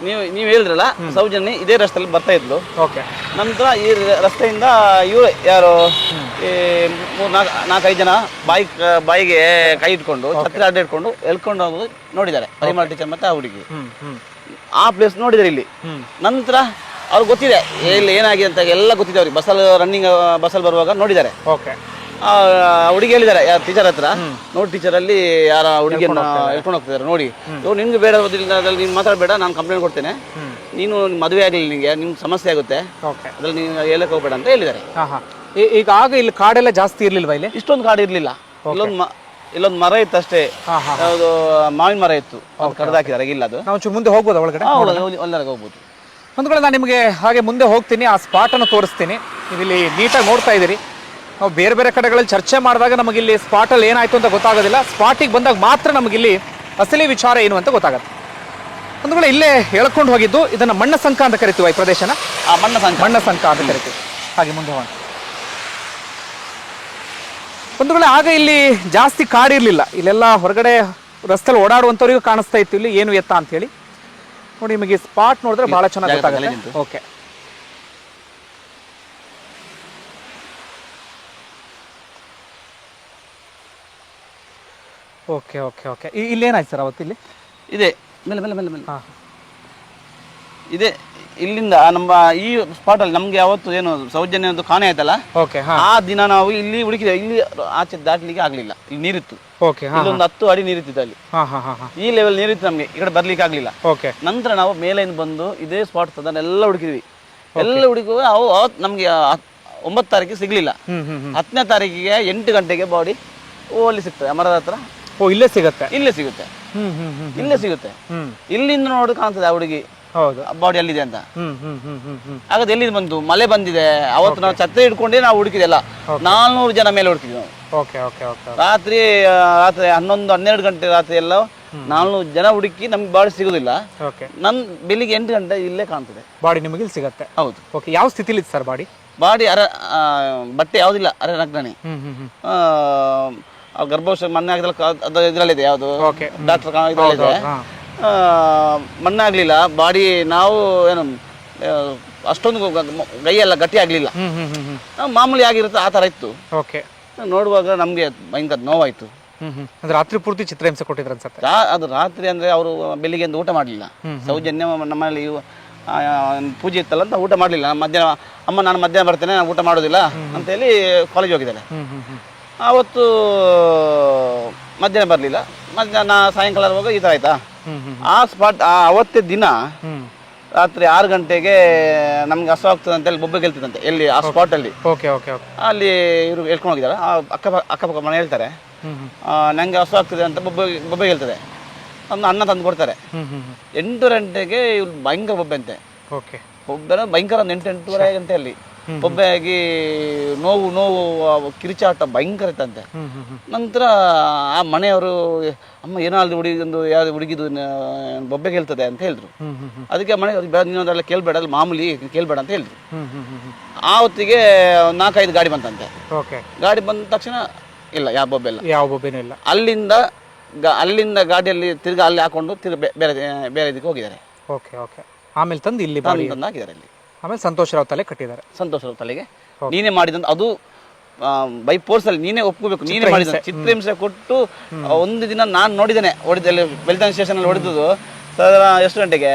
ನೀವು ನೀವು ಹೇಳಿದ್ರಲ್ಲ ಸೌಜನ್ಯ ಇದೇ ರಸ್ತೆಯಲ್ಲಿ ಬರ್ತಾ ಇದ್ಲು. ಓಕೆ ನಂತರ ಈ ರಸ್ತೆಯಿಂದ ಇವರು ಯಾರು? ಮೂರು ನಾಲ್ಕು ನಾಲ್ಕೈದು ಜನ ಬಾಯಿ ಬಾಯಿಗೆ ಕೈ ಇಟ್ಕೊಂಡು ಛತ್ರಿ ಅಡ್ಡ ಇಟ್ಕೊಂಡು ಎಳ್ಕೊಂಡು ಹೋಗೋದು ನೋಡಿದ್ದಾರೆ. ಪರಿಮಳ ಟೀಚರ್ ಮತ್ತೆ ಆ ಹುಡುಗಿ. ಆ ಪ್ಲೇಸ್ ನೋಡಿದ್ದಾರೆ ಇಲ್ಲಿ. ನಂತರ ಅವ್ರಿಗೆ ಗೊತ್ತಿದೆ ಎಲ್ಲಿ ಏನಾಗಿದೆ ಅಂತ ಎಲ್ಲ ಗೊತ್ತಿದೆ ಅವ್ರಿಗೆ. ಬಸ್ಸಲ್ಲಿ ರನ್ನಿಂಗ್ ಬಸ್ಸಲ್ಲಿ ಬರುವಾಗ ನೋಡಿದ್ದಾರೆ. ಹುಡುಗಿ ಹೇಳಿದ್ದಾರೆ ಯಾರು ಟೀಚರ್ ಹತ್ರ? ನೋಡಿ ಟೀಚರ್ ಅಲ್ಲಿ ಯಾರ ಹುಡುಗಿಯನ್ನ ಎಳ್ಕೊಂಡು ಹೋಗ್ತಿದ್ದಾರೆ ನೋಡಿ. ಇವ್ರು ನಿಮ್ಗೆ ಬೇಡ ಅದ್ರಲ್ಲಿ ನೀನು ಮಾತಾಡಬೇಡ ನಾನು ಕಂಪ್ಲೇಂಟ್ ಕೊಡ್ತೇನೆ. ನೀನು ಮದುವೆ ಆಗಲಿ ನಿಮಗೆ ನಿಮ್ಗೆ ಸಮಸ್ಯೆ ಆಗುತ್ತೆ. ಅದ್ರಲ್ಲಿ ನೀನು ಹೇಳಕ್ಕೆ ಹೋಗ್ಬೇಡ ಅಂತ ಹೇಳಿದ್ದಾರೆ. ಈ- ಈಗ ಆಗ ಇಲ್ಲಿ ಕಾಡೆಲ್ಲ ಜಾಸ್ತಿ ಇರ್ಲಿಲ್ವಾ ಇಲ್ಲಿ? ಇಷ್ಟೊಂದು ಕಾಡು ಇರಲಿಲ್ಲ. ಇಲ್ಲೊಂದು ಮ- ಇಲ್ಲೊಂದು ಮರ ಇತ್ತು ಅಷ್ಟೇ ಹಾ. ಯಾವುದು ಮಾವಿನ ಮರ ಇತ್ತು. ಅದು ಕಡ್ದಾಕಿದ್ದಾರೆ ಇಲ್ಲ ಅದು. ನಾವು ಮುಂದೆ ಹೋಗ್ಬೋದಾ ಒಳಗಡೆ? ಒಳ್ಳೆದಾಗ ಹೋಗ್ಬೋದು. ಒಂದು ಕಡೆ ನಾನು ನಿಮಗೆ ಹಾಗೆ ಮುಂದೆ ಹೋಗ್ತೀನಿ ಆ ಸ್ಪಾಟನ್ನು ತೋರಿಸ್ತೀನಿ. ನೀವು ಇಲ್ಲಿ ನೀಟಾಗಿ ನೋಡ್ತಾ ಇದ್ದೀರಿ. ನಾವು ಬೇರೆ ಬೇರೆ ಕಡೆಗಳಲ್ಲಿ ಚರ್ಚೆ ಮಾಡಿದಾಗ ನಮಗೆ ಇಲ್ಲಿ ಸ್ಪಾಟಲ್ಲಿ ಏನಾಯ್ತು ಅಂತ ಗೊತ್ತಾಗೋದಿಲ್ಲ. ಸ್ಪಾಟಿಗೆ ಬಂದಾಗ ಮಾತ್ರ ನಮಗಿಲ್ಲಿ ಅಸಲಿ ವಿಚಾರ ಏನು ಅಂತ ಗೊತ್ತಾಗುತ್ತೆ. ಒಂದು ಕಡೆ ಇಲ್ಲೇ ಹೇಳ್ಕೊಂಡು ಹೋಗಿದ್ದು ಇದನ್ನು ಮಣ್ಣ ಸಂಕ ಅಂತ ಕರಿತೀವಿ ಈ ಪ್ರದೇಶನ? ಆ ಮಣ್ಣ ಸಂಕ ಮಣ್ಣ ಸಂಕ ಅಂತ ಕರಿತೀವಿ. ಹಾಗೆ ಮುಂದೆ ಹೋಗೋಣ. ಒಂದು ವೇಳೆ ಆಗ ಇಲ್ಲಿ ಜಾಸ್ತಿ ಕಾಡಿರ್ಲಿಲ್ಲ. ಇಲ್ಲೆಲ್ಲ ಹೊರಗಡೆ ರಸ್ತೆಲಿ ಓಡಾಡುವಂಥವ್ರಿಗೂ ಕಾಣಿಸ್ತಾ ಇತ್ತು ಇಲ್ಲಿ ಏನು ಎತ್ತ ಅಂತ ಹೇಳಿ. ನೋಡಿ ನಿಮಗೆ ಸ್ಪಾಟ್ ನೋಡಿದ್ರೆ ಬಹಳ ಚೆನ್ನಾಗಿ ಗೊತ್ತಾಗುತ್ತೆ. ಓಕೆ ಓಕೆ ಓಕೆ ಓಕೆ ಇಲ್ಲೇನಾಯ್ತು ಸರ್ ಅವತ್ತು ಇಲ್ಲಿ ಇದೆ. ಮೇಲೆ ಮೇಲೆ ಮೇಲೆ ಮೇಲೆ. ಹಾಂ. ಇದೆ. ಇಲ್ಲಿಂದ ನಮ್ಮ ಈ ಸ್ಪಾಟ್ ಅಲ್ಲಿ ನಮ್ಗೆ ಯಾವತ್ತು ಏನು ಸೌಜನ್ಯದ್ದು ಕಾಣೆ ಆಯ್ತಲ್ಲ? ಓಕೆ ಹಾ. ಆ ದಿನ ನಾವು ಇಲ್ಲಿ ಹುಡುಕಿದೆ. ಇಲ್ಲಿ ಆಚೆ ದಾಟ್ಲಿಕ್ಕೆ ಆಗ್ಲಿಲ್ಲ. ಇಲ್ಲಿ ನೀರಿತ್ತು. ಓಕೆ ಹಾ ಇಲ್ಲೊಂದು ಹತ್ತು ಅಡಿ ನೀರಿತ್ತು ಅಲ್ಲಿ. ಹಾ ಹಾ ಹಾ ಹಾ. ಈ ಲೆವೆಲ್ ನೀರಿತ್ತು ನಮ್ಗೆ. ಈ ಕಡೆ ಬರ್ಲಿಕ್ಕೆ ಆಗ್ಲಿಲ್ಲ. ಓಕೆ ನಂತರ ನಾವು ಮೇಲೆಯಿಂದ ಬಂದು ಇದೇ ಸ್ಪಾಟ್ ಅದನ್ನೆಲ್ಲ ಹುಡುಕಿದ್ವಿ. ಎಲ್ಲ ಹುಡುಕುವ ಅವು ಅವತ್ತು ನಮಗೆ ಒಂಬತ್ತು ತಾರೀಕಿಗೆ ಸಿಗ್ಲಿಲ್ಲ. ಹತ್ತನೇ ತಾರೀಕಿಗೆ ಎಂಟು ಗಂಟೆಗೆ ಬಾಡಿ ಅಲ್ಲಿ ಸಿಗ್ತದೆ. ಮರದ ಹತ್ರ. ಓ ಇಲ್ಲೇ ಸಿಗತ್ತೆ. ಇಲ್ಲೇ ಸಿಗುತ್ತೆ. ಹ್ಮ್ ಹ್ಮ್ ಹ್ಮ್. ಇಲ್ಲೇ ಸಿಗುತ್ತೆ. ಹ್ಮ್. ಇಲ್ಲಿಂದ ನೋಡಿ ಕಾಣ್ತದೆ ಆ ಹುಡುಗಿ. ಹೌದು. ಬಾಡಿ ಎಲ್ಲಿದೆ ಅಂತ. ಹ್ಮ್ ಹ್ಮ್ ಹ್ಮ್ ಹ್ಮ್ ಹ್ಮ್. ಹಾಗಾದ್ರೆ ಎಲ್ಲಿ ಬಂತು? ಮಳೆ ಬಂದಿದೆ. ಅವತ್ತು ನಾವು ಛತ್ರಿ ಹಿಡ್ಕೊಂಡೇ ನಾವು ಹುಡುಕಿದೆಲ್ಲ ನಾಲ್ನೂರು ಜನ ಮೇಲೆ ಹುಡುಕಿದ್ವಿ ನಾವು. ಓಕೆ ಓಕೆ ಓಕೆ ರಾತ್ರಿ ಆ, ರಾತ್ರಿ ಹನ್ನೊಂದು ಹನ್ನೆರಡು ಗಂಟೆ ರಾತ್ರಿ ಎಲ್ಲ ನಾಲ್ನೂರು ಜನ ಹುಡುಕಿ ನಮ್ಗೆ ಬಾಡಿ ಸಿಗುದಿಲ್ಲ. ಓಕೆ ನನ್ ಬೆಳಿಗ್ಗೆ ಎಂಟು ಗಂಟೆ ಇಲ್ಲೇ ಕಾಣ್ತದೆ. ಬಾಡಿ ನಿಮಗೆ ಇಲ್ಲಿ ಸಿಗತ್ತೆ. ಹೌದು. ಓಕೆ ಯಾವ ಸ್ಥಿತಿಲಿ ಸರ್ ಬಾಡಿ ಬಾಡಿ ಅರ ಆ, ಬಟ್ಟೆ ಯಾವುದಿಲ್ಲ ಅರೆ ನಗ್ನಾಣಿ ಹ್ಮ್ ಹ್ಮ್ ಹ್ಮ್. ಆ ಗರ್ಭವಶ ಮೊನ್ನೆ ಆಗಿದ್ದಲ್ಲ ಇದ್ರಲ್ಲಿದೆ ಯಾವುದು? ಓಕೆ ಡಾಕ್ಟರ್ ಹಾ. ಮಣ್ಣಾಗ್ಲಿಲ್ಲ ಬಾಡಿ ನಾವು ಏನು ಅಷ್ಟೊಂದು ಕೈಯೆಲ್ಲ ಗಟ್ಟಿ ಆಗಲಿಲ್ಲ. ಮಾಮೂಲಿ ಆಗಿರುತ್ತೆ ಆ ಥರ ಇತ್ತು. ಓಕೆ. ನೋಡುವಾಗ ನಮಗೆ ಭಯಂಕರ ನೋವಾಯಿತು. ಅಂದ್ರೆ ರಾತ್ರಿ ಪೂರ್ತಿ ಚಿತ್ರಹಿಂಸೆ ಕೊಟ್ಟಿದ್ರು ಅನ್ಸುತ್ತೆ ಅದು ರಾತ್ರಿ ಅಂದರೆ ಅವರು ಬೆಳಿಗ್ಗೆ ಊಟ ಮಾಡಲಿಲ್ಲ. ಸೌಜನ್ಯ ನಮ್ಮಲ್ಲಿ ಪೂಜೆ ಇತ್ತಲ್ಲ ಅಂತ ಊಟ ಮಾಡಲಿಲ್ಲ. ಮಧ್ಯಾಹ್ನ ಅಮ್ಮ ನಾನು ಮಧ್ಯಾಹ್ನ ಬರ್ತೇನೆ ನಾನು ಊಟ ಮಾಡೋದಿಲ್ಲ ಅಂತೇಳಿ ಕಾಲೇಜ್ ಹೋಗಿದ್ದಾರೆ ಆವತ್ತು ಮಧ್ಯಾಹ್ನ ಬರಲಿಲ್ಲ. ಮಧ್ಯಾಹ್ನ ಸಾಯಂಕಾಲ ಹೋಗ ಈ ಥರ ಆಯ್ತಾ? ಆ ಸ್ಪಾಟ್ ಆ ಅವತ್ತೇ ದಿನ ರಾತ್ರಿ ಆರು ಗಂಟೆಗೆ ನಮ್ಗೆ ಹಸು ಆಗ್ತದೆ ಅಂತೇಳಿ ಬೊಬ್ಬೆ ಗೆಲ್ತದಂತೆ ಎಲ್ಲಿ ಆ ಸ್ಪಾಟಲ್ಲಿ ಓಕೆ ಓಕೆ ಓಕೆ. ಅಲ್ಲಿ ಇವರು ಹೇಳ್ಕೊಂಡು ಹೋಗಿದ್ದಾರೆ. ಆ ಅಕ್ಕಪಕ್ಕ ಅಕ್ಕಪಕ್ಕ ಮನೆ ಹೇಳ್ತಾರೆ. ನಂಗೆ ಹಸು ಆಗ್ತದೆ ಅಂತ ಬೊಬ್ಬೆ ಬೊಬ್ಬೆ ಗೆಲ್ತದೆ ಒಂದು ಅನ್ನ ತಂದು ಕೊಡ್ತಾರೆ. ಎಂಟು ಗಂಟೆಗೆ ಇವ್ರು ಭಯಂಕರ ಬೊಬ್ಬೆ ಅಂತೆ. ಓಕೆ. ಬೊಬ್ಬೆ ಭಯಂಕರ ಒಂದು ಎಂಟು ಎಂಟೂವರೆ ಗಂಟೆಯಲ್ಲಿ. ಬೊಬ್ಬೆಯಾಗಿ ನೋವು ನೋವು ಕಿರಿಚಾಟ ಭಯಂಕರ ಇತ್ತಂತೆ. ನಂತರ ಆ ಮನೆಯವರು ಅಮ್ಮ ಏನಾದ್ರು ಅಲ್ಲಿ ಹುಡುಗಿ ಒಂದು ಯಾವ್ದು ಹುಡುಗಿದು ಬೊಬ್ಬೆ ಹೇಳ್ತದೆ ಅಂತ ಹೇಳಿದ್ರು. ಅದಕ್ಕೆ ಮನೆ ನೀನೊಂದೆಲ್ಲ ಕೇಳ್ಬೇಡ ಅಲ್ಲಿ ಮಾಮೂಲಿ ಕೇಳ್ಬೇಡ ಅಂತ ಹೇಳಿದ್ರು. ಆ ಹೊತ್ತಿಗೆ ನಾಲ್ಕೈದು ಗಾಡಿ ಬಂತಂತೆ. ಗಾಡಿ ಬಂದ ತಕ್ಷಣ ಇಲ್ಲ ಯಾವ ಬೊಬ್ಬೆ ಇಲ್ಲ. ಯಾವ ಬೊಬ್ಬೆನೂ ಇಲ್ಲ. ಅಲ್ಲಿಂದ ಅಲ್ಲಿಂದ ಗಾಡಿಯಲ್ಲಿ ತಿರ್ಗಾ ಅಲ್ಲಿ ಹಾಕೊಂಡು ತಿರ್ಗಾ ಬೇರೆ ಬೇರೆ ಇದಕ್ಕೆ ಹೋಗಿದ್ದಾರೆ ಓಕೆ ಓಕೆ. ಆಮೇಲೆ ತಂದು ಇಲ್ಲಿ ಬಂದು ತಂದು ಹಾಕಿದ್ದಾರೆ ಅಲ್ಲಿ ಆಮೇಲೆ ಸಂತೋಷ್ ರಾವ್ ತಲೆ ಕಟ್ಟಿದ್ದಾರೆ. ಸಂತೋಷ ರಾವ್ ತಲೆಗೆ. ನೀನೇ ಮಾಡಿದಂತ ಅದು ಬೈ ಫೋರ್ಸ್ ಅಲ್ಲಿ ನೀನೇ ಒಪ್ಕೋಬೇಕು. ನೀನೇ ಮಾಡಿದ ಚಿತ್ರಹಿಂಸೆ ಕೊಟ್ಟು ಒಂದು ದಿನ ನಾನು ನೋಡಿದ್ದೇನೆ. ಹೊಡೆದಲ್ಲಿ ಬೆಲ್ತಾನ್ ಸ್ಟೇಷನ್ ಅಲ್ಲಿ ಹೊಡೆದದು ಸರ್ ಎಷ್ಟು ಗಂಟೆಗೆ?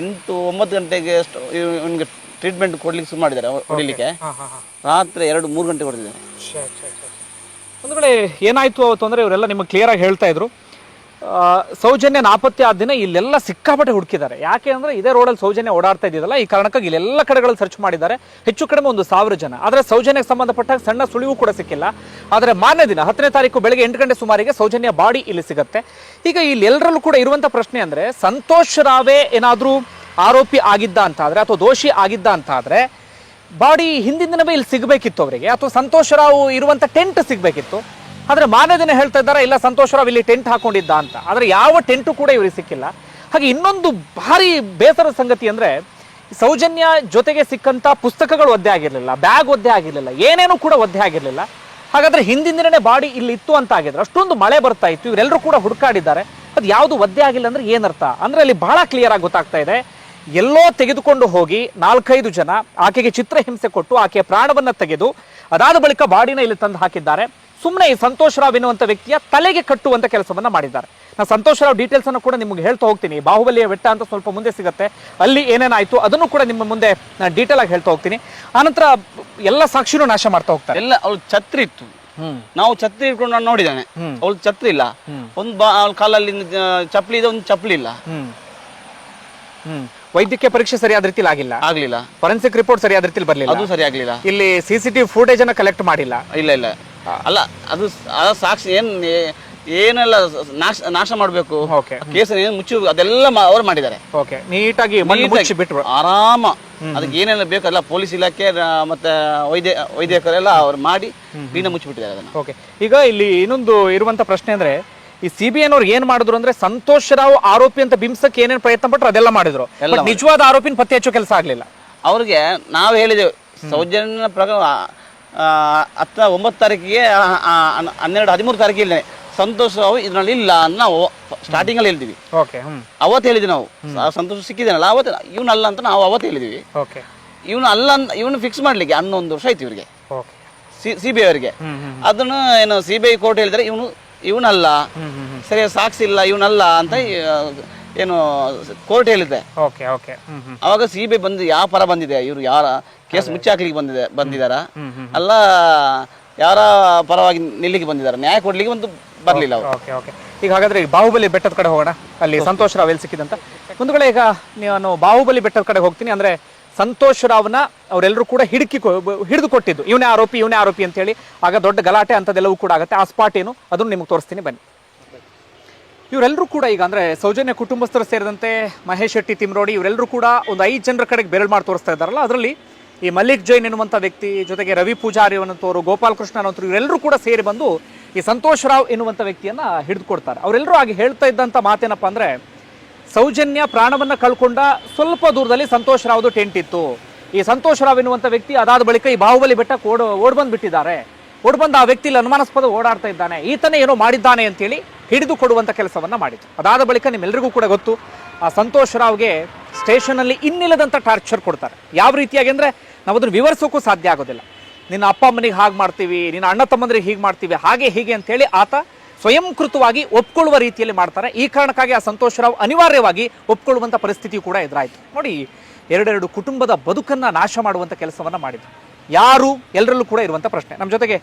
ಎಂಟು ಒಂಬತ್ತು ಗಂಟೆಗೆ ಎಷ್ಟು ಇವನಿಗೆ ಟ್ರೀಟ್ಮೆಂಟ್ ಕೊಡ್ಲಿಕ್ಕೆ ಶುರು ಮಾಡಿದ್ದಾರೆ. ಹೊಡಿಲಿಕ್ಕೆ. ರಾತ್ರಿ ಎರಡು ಮೂರು ಗಂಟೆ ಹೊಡೆದಿದ್ದಾರೆ ಒಂದು ಕಡೆ ಏನಾಯ್ತು ಅವತ್ತು ಅಂದ್ರೆ ಇವರೆಲ್ಲ ನಿಮಗೆ ಕ್ಲಿಯರ್ ಆಗಿ ಹೇಳ್ತಾ ಇದ್ರು. ಸೌಜನ್ಯ ನಾಪತ್ತೆ ಆದ ದಿನ ಇಲ್ಲೆಲ್ಲ ಸಿಕ್ಕಾಪಟ್ಟೆ ಹುಡುಕಿದ್ದಾರೆ. ಯಾಕೆ ಅಂದರೆ ಇದೇ ರೋಡಲ್ಲಿ ಸೌಜನ್ಯ ಓಡಾಡ್ತಾ ಇದ್ದಿದ್ದಲ್ಲ, ಈ ಕಾರಣಕ್ಕಾಗಿ ಇಲ್ಲೆಲ್ಲ ಕಡೆಗಳಲ್ಲಿ ಸರ್ಚ್ ಮಾಡಿದ್ದಾರೆ. ಹೆಚ್ಚು ಕಡಿಮೆ ಒಂದು ಸಾವಿರ ಜನ. ಆದರೆ ಸೌಜನ್ಯಕ್ಕೆ ಸಂಬಂಧಪಟ್ಟ ಸಣ್ಣ ಸುಳಿವು ಕೂಡ ಸಿಕ್ಕಿಲ್ಲ. ಆದರೆ ಮಾನ್ಯ ದಿನ, ಹತ್ತನೇ ತಾರೀಕು ಬೆಳಗ್ಗೆ ಎಂಟು ಗಂಟೆ ಸುಮಾರಿಗೆ ಸೌಜನ್ಯ ಬಾಡಿ ಇಲ್ಲಿ ಸಿಗುತ್ತೆ. ಈಗ ಇಲ್ಲಿ ಎಲ್ಲರಲ್ಲೂ ಕೂಡ ಇರುವಂಥ ಪ್ರಶ್ನೆ ಅಂದ್ರೆ, ಸಂತೋಷ್ ರಾವೇ ಏನಾದರೂ ಆರೋಪಿ ಆಗಿದ್ದ ಅಂತ ಆದ್ರೆ ಅಥವಾ ದೋಷಿ ಆಗಿದ್ದ ಅಂತ ಆದ್ರೆ ಬಾಡಿ ಹಿಂದಿನ ದಿನವೇ ಇಲ್ಲಿ ಸಿಗಬೇಕಿತ್ತು ಅವರಿಗೆ. ಅಥವಾ ಸಂತೋಷ್ ರಾವ್ ಇರುವಂತ ಟೆಂಟ್ ಸಿಗಬೇಕಿತ್ತು. ಆದ್ರೆ ಮಾರನೇ ದಿನ ಹೇಳ್ತಾ ಇದ್ದಾರೆ, ಇಲ್ಲ ಸಂತೋಷರಾವ್ ಇಲ್ಲಿ ಟೆಂಟ್ ಹಾಕೊಂಡಿದ್ದ ಅಂತ. ಆದರೆ ಯಾವ ಟೆಂಟು ಕೂಡ ಇವರಿಗೆ ಸಿಕ್ಕಿಲ್ಲ. ಹಾಗೆ ಇನ್ನೊಂದು ಭಾರಿ ಬೇಸರದ ಸಂಗತಿ ಅಂದ್ರೆ, ಸೌಜನ್ಯ ಜೊತೆಗೆ ಸಿಕ್ಕಂತ ಪುಸ್ತಕಗಳು ಒದ್ದೆ ಆಗಿರಲಿಲ್ಲ, ಬ್ಯಾಗ್ ಒದ್ದೆ ಆಗಿರಲಿಲ್ಲ, ಏನೇನೂ ಕೂಡ ಒದ್ದೆ ಆಗಿರಲಿಲ್ಲ. ಹಾಗಾದ್ರೆ ಹಿಂದಿನ ಬಾಡಿ ಇಲ್ಲಿ ಇತ್ತು ಅಂತ ಆಗಿದ್ರೆ, ಅಷ್ಟೊಂದು ಮಳೆ ಬರ್ತಾ ಇತ್ತು ಇವರೆಲ್ಲರೂ ಕೂಡ ಹುಡುಕಾಡಿದ್ದಾರೆ. ಅದು ಯಾವುದು ಒದ್ದೆ ಆಗಿಲ್ಲ ಅಂದ್ರೆ ಏನರ್ಥ? ಅಂದ್ರೆ ಅಲ್ಲಿ ಬಹಳ ಕ್ಲಿಯರ್ ಆಗಿ ಗೊತ್ತಾಗ್ತಾ ಇದೆ, ಎಲ್ಲೋ ತೆಗೆದುಕೊಂಡು ಹೋಗಿ ನಾಲ್ಕೈದು ಜನ ಆಕೆಗೆ ಚಿತ್ರಹಿಂಸೆ ಕೊಟ್ಟು ಆಕೆಯ ಪ್ರಾಣವನ್ನು ತೆಗೆದು ಅದಾದ ಬಳಿಕ ಬಾಡಿನ ಇಲ್ಲಿ ತಂದು ಹಾಕಿದ್ದಾರೆ. ಸುಮ್ಮನೆ ಈ ಸಂತೋಷ್ ರಾವ್ ಎನ್ನುವಂತ ವ್ಯಕ್ತಿಯ ತಲೆಗೆ ಕಟ್ಟುವಂತ ಕೆಲಸವನ್ನ ಮಾಡಿದ್ದಾರೆ. ನಾನು ಸಂತೋಷ್ ರಾವ್ ಡೀಟೇಲ್ಸ್ ಅನ್ನು ಕೂಡ ನಿಮಗೆ ಹೇಳ್ತಾ ಹೋಗ್ತೀನಿ. ಬಾಹುಬಲಿಯ ಬೆಟ್ಟ ಅಂತ ಸ್ವಲ್ಪ ಮುಂದೆ ಸಿಗುತ್ತೆ. ಅಲ್ಲಿ ಏನೇನಾಯ್ತು ಅದನ್ನು ಕೂಡ ನಿಮ್ಮ ಮುಂದೆ ನಾನು ಡೀಟೇಲ್ ಆಗಿ ಹೇಳ್ತಾ ಹೋಗ್ತೀನಿ. ಆನಂತರ ಎಲ್ಲ ಸಾಕ್ಷಿನೂ ನಾಶ ಮಾಡ್ತಾ ಹೋಗ್ತಾರೆ. ಎಲ್ಲ ಅವ್ರು ಛತ್ರಿ ಇತ್ತು. ನಾವು ಛತ್ರಿ ಇಟ್ಕೊಂಡು ನಾನು ನೋಡಿದ್ದಾನೆ. ಅವಳು ಛತ್ರಿ ಇಲ್ಲ. ಒಂದು ಬಾ ಅವಳ ಕಾಲಲ್ಲಿ ಚಪ್ಪಲಿ ಇದೆ ಒಂದು ಚಪ್ಪಲಿ ಇಲ್ಲ. ವೈದ್ಯಕೀಯ ಪರೀಕ್ಷೆ ಸರಿಯಾದ ರೀತಿಲಿ ಆಗಿಲ್ಲ. ಆಗ್ಲಿಲ್ಲ. ಫೊರೆನ್ಸಿಕ್ ರಿಪೋರ್ಟ್ ಸರಿಯಾದ ರೀತಿಲಿ ಬರಲಿಲ್ಲ. ಅದು ಸರಿ ಆಗ್ಲಿಲ್ಲ ಇಲ್ಲಿ ಸಿಸಿಟಿವಿ ಫುಟೇಜ್ ಅನ್ನ ಕಲೆಕ್ಟ್ ಮಾಡಿಲ್ಲ. ಇಲ್ಲ ಇಲ್ಲ. ಅಲ್ಲ ಅದು ಆ ಸಾಕ್ಷಿ ಏನ್ ಏನೆಲ್ಲ ನಾಶ ನಾಶ ಮಾಡಬೇಕು? ಓಕೆ ಕೇಸ್ ಏನು ಮುಚ್ಚು ಅದೆಲ್ಲ ಅವ್ರು ಮಾಡಿದ್ದಾರೆ. ಓಕೆ ನೀಟಾಗಿ ಮುಚ್ಚಿ ಬಿಟ್ರು. ಆರಾಮ. ಅದಕ್ಕೆ ಏನೆಲ್ಲ ಬೇಕಲ್ಲ ಪೊಲೀಸ್ ಇಲಾಖೆ ಮತ್ತೆ ವೈದ್ಯ ವೈದ್ಯಕರೆಲ್ಲ ಅವ್ರು ಮಾಡಿ ಕ್ಲೀನ ಮುಚ್ಚಿಬಿಟ್ಟಿದ್ದಾರೆ ಅದನ್ನ. ಓಕೆ ಈಗ ಇಲ್ಲಿ ಇನ್ನೊಂದು ಇರುವಂತ ಪ್ರಶ್ನೆ ಅಂದ್ರೆ ಈ ಸಿ ಬಿ ಐನವ್ರು ಏನ್ ಮಾಡಿದ್ರು ಅಂದ್ರೆ ಸಂತೋಷ್ ರಾವ್ ಆರೋಪಿ ಅಂತ ಬಿಂಬಸಕ್ಕೆ ಏನೇನು ಪ್ರಯತ್ನ ಪಟ್ರು ಅದೆಲ್ಲ ಮಾಡಿದ್ರು. ನಿಜವಾದ ಆರೋಪಿನ ಪತ್ತೆ ಹಚ್ಚೋ ಕೆಲಸ ಆಗ್ಲಿಲ್ಲ. ಅವ್ರಿಗೆ ನಾವು ಹೇಳಿದೆವು ಸೌಜನ್ಯ ಪ್ರಕಾರ ಹತ್ತ ಒಂಬತ್ತು ತಾರೀಕಿಗೆ ಹನ್ನೆರಡು ಹದಿಮೂರು ತಾರೀಕಿಲ್ಲ ಸಂತೋಷ್ ರಾವ್ ಇದ್ರಲ್ಲಿ ಇಲ್ಲ ಅಂತ ನಾವು ಸ್ಟಾರ್ಟಿಂಗ್ ಅಲ್ಲಿ ಹೇಳಿದ್ವಿ ಓಕೆ ಅವತ್ತು ಹೇಳಿದ್ವಿ ನಾವು. ಸಂತೋಷ್ ಸಿಕ್ಕಿದ್ದಾನಲ್ಲ ಅವತ್ತು ಇವನಲ್ಲ ಅಂತ ನಾವು ಅವತ್ತು ಹೇಳಿದ್ವಿ ಓಕೆ. ಇವನು ಅಲ್ಲ ಅಂತ ಇವನು ಫಿಕ್ಸ್ ಮಾಡ್ಲಿಕ್ಕೆ ಹನ್ನೊಂದು ವರ್ಷ ಆಯ್ತು ಇವರಿಗೆ. ಸಿ ಬಿ ಐ ಅವರಿಗೆ. ಅದನ್ನು ಏನು ಸಿ ಬಿ ಐ ಕೋರ್ಟ್ ಹೇಳಿದ್ರೆ ಇವನು ಇವನಲ್ಲ. ಸರಿಯಾಗಿ ಸಾಕ್ಷಿ ಇಲ್ಲ ಇವನಲ್ಲ ಅಂತ ಏನು ಕೋರ್ಟ್ ಹೇಳಿದೆ ಅವಾಗ ಸಿ ಬಿ ಐ ಬಂದು ಯಾವ ಪರ ಬಂದಿದೆ? ಇವರು ಯಾರ ಕೇಸ್ ಮುಚ್ಚಾಕ್ಲಿಕ್ಕೆ ಬಂದಿದೆ ಬಂದಿದಾರ? ಅಲ್ಲ ಯಾರ ಪರವಾಗಿ ನಿಲ್ಲಿಕ್ಕೆ ಬಂದಿದ್ದಾರೆ ನ್ಯಾಯ ಕೊಡ್ಲಿಕ್ಕೆ ಒಂದು ಬರ್ಲಿಲ್ಲ ಅವರು. ಓಕೆ ಓಕೆ ಈಗ ಹಾಗಾದ್ರೆ ಈ ಬಾಹುಬಲಿ ಬೆಟ್ಟದ ಕಡೆ ಹೋಗೋಣ. ಅಲ್ಲಿ ಸಂತೋಷ್ ರಾವ್ ಎಲ್ಲಿ ಸಿಕ್ಕಿದಂತ ಒಂದು ಕಡೆ ಈಗ ನಾನು ಬಾಹುಬಲಿ ಬೆಟ್ಟದ ಕಡೆ ಹೋಗ್ತೀನಿ ಅಂದ್ರೆ ಸಂತೋಷ್ ರಾವ್ನ ಅವರೆಲ್ಲರೂ ಕೂಡ ಹಿಡುಕಿ ಹಿಡಿದು ಕೊಟ್ಟಿದ್ದು. ಇವನೇ ಆರೋಪಿ ಇವನೇ ಆರೋಪಿ ಅಂತ ಹೇಳಿ. ಆಗ ದೊಡ್ಡ ಗಲಾಟೆ ಅಂತದೆಲ್ಲವೂ ಕೂಡ ಆಗುತ್ತೆ. ಆ ಸ್ಪಾಟ್ ಏನು? ಅದನ್ನು ನಿಮಗೆ ತೋರಿಸ್ತೀನಿ ಬನ್ನಿ. ಇವರೆಲ್ಲರೂ ಕೂಡ ಈಗ ಅಂದ್ರೆ ಸೌಜನ್ಯ ಕುಟುಂಬಸ್ಥರು ಸೇರಿದಂತೆ ಮಹೇಶ್ ಶೆಟ್ಟಿ ತಿಮ್ರೋಡಿ ಇವರೆಲ್ಲರೂ ಕೂಡ ಒಂದು ಐದು ಜನರ ಕಡೆಗೆ ಬೆರಳು ಮಾಡಿ ತೋರಿಸ್ತಾ ಇದ್ದಾರಲ್ಲ ಅದರಲ್ಲಿ ಈ ಮಲ್ಲಿಕ್ ಜೈನ್ ಎನ್ನುವಂಥ ವ್ಯಕ್ತಿ ಜೊತೆಗೆ ರವಿ ಪೂಜಾರಿ ಅನ್ನುವಂಥವ್ರು ಗೋಪಾಲ್ ಕೃಷ್ಣ ಇವರೆಲ್ಲರೂ ಕೂಡ ಸೇರಿ ಬಂದು ಈ ಸಂತೋಷ್ ರಾವ್ ಎನ್ನುವಂಥ ವ್ಯಕ್ತಿಯನ್ನ ಹಿಡಿದು ಕೊಡ್ತಾರೆ ಅವರೆಲ್ಲರೂ ಆಗಿ ಹೇಳ್ತಾ ಇದ್ದಂಥ ಮಾತೇನಪ್ಪ ಅಂದ್ರೆ, ಸೌಜನ್ಯ ಪ್ರಾಣವನ್ನ ಕಳ್ಕೊಂಡ ಸ್ವಲ್ಪ ದೂರದಲ್ಲಿ ಸಂತೋಷ್ ರಾವ್ದು ಟೆಂಟ್ ಇತ್ತು. ಈ ಸಂತೋಷ್ ರಾವ್ ಎನ್ನುವಂಥ ವ್ಯಕ್ತಿ ಅದಾದ ಬಳಿಕ ಈ ಬಾಹುಬಲಿ ಬೆಟ್ಟಕ್ಕೆ ಓಡ್ ಓಡ್ ಬಂದ್ಬಿಟ್ಟಿದ್ದಾರೆ ಓಡ್ ಬಂದು ಆ ವ್ಯಕ್ತಿ ಇಲ್ಲಿ ಅನುಮಾನಾಸ್ಪದ ಓಡಾಡ್ತಾ ಇದ್ದಾನೆ. ಈತನೇ ಏನೋ ಮಾಡಿದ್ದಾನೆ ಅಂತೇಳಿ ಹಿಡಿದು ಕೊಡುವಂತ ಕೆಲಸವನ್ನ ಮಾಡಿತು ಅದಾದ ಬಳಿಕ ನಿಮ್ಮೆಲ್ಲರಿಗೂ ಕೂಡ ಗೊತ್ತು, ಆ ಸಂತೋಷ್ ರಾವ್ಗೆ ಸ್ಟೇಷನಲ್ಲಿ ಇನ್ನಿಲ್ಲದಂಥ ಟಾರ್ಚರ್ ಕೊಡ್ತಾರೆ. ಯಾವ ರೀತಿಯಾಗಿ ಅಂದ್ರೆ ನಾವು ಅದನ್ನು ವಿವರಿಸೋಕ್ಕೂ ಸಾಧ್ಯ ಆಗೋದಿಲ್ಲ. ನಿನ್ನ ಅಪ್ಪ ಅಮ್ಮನಿಗೆ ಹಾಗೆ ಮಾಡ್ತೀವಿ ನಿನ್ನ ಅಣ್ಣ ತಮ್ಮಂದ್ರಿಗೆ ಹೀಗೆ ಮಾಡ್ತೀವಿ ಹಾಗೆ ಹೀಗೆ ಅಂತೇಳಿ ಆತ ಸ್ವಯಂಕೃತವಾಗಿ ಒಪ್ಕೊಳ್ಳುವ ರೀತಿಯಲ್ಲಿ ಮಾಡ್ತಾರೆ. ಈ ಕಾರಣಕ್ಕಾಗಿ ಆ ಸಂತೋಷ್ ರಾವ್ ಅನಿವಾರ್ಯವಾಗಿ ಒಪ್ಕೊಳ್ಳುವಂಥ ಪರಿಸ್ಥಿತಿ ಕೂಡ ಎದುರಾಯಿತು. ನೋಡಿ ಎರಡೆರಡು ಕುಟುಂಬದ ಬದುಕನ್ನು ನಾಶ ಮಾಡುವಂಥ ಕೆಲಸವನ್ನ ಮಾಡಿದ್ರು. ಯಾರು ಎಲ್ಲರಲ್ಲೂ ಕೂಡ ಇರುವಂಥ ಪ್ರಶ್ನೆ. ನಮ್ಮ ಜೊತೆಗೆ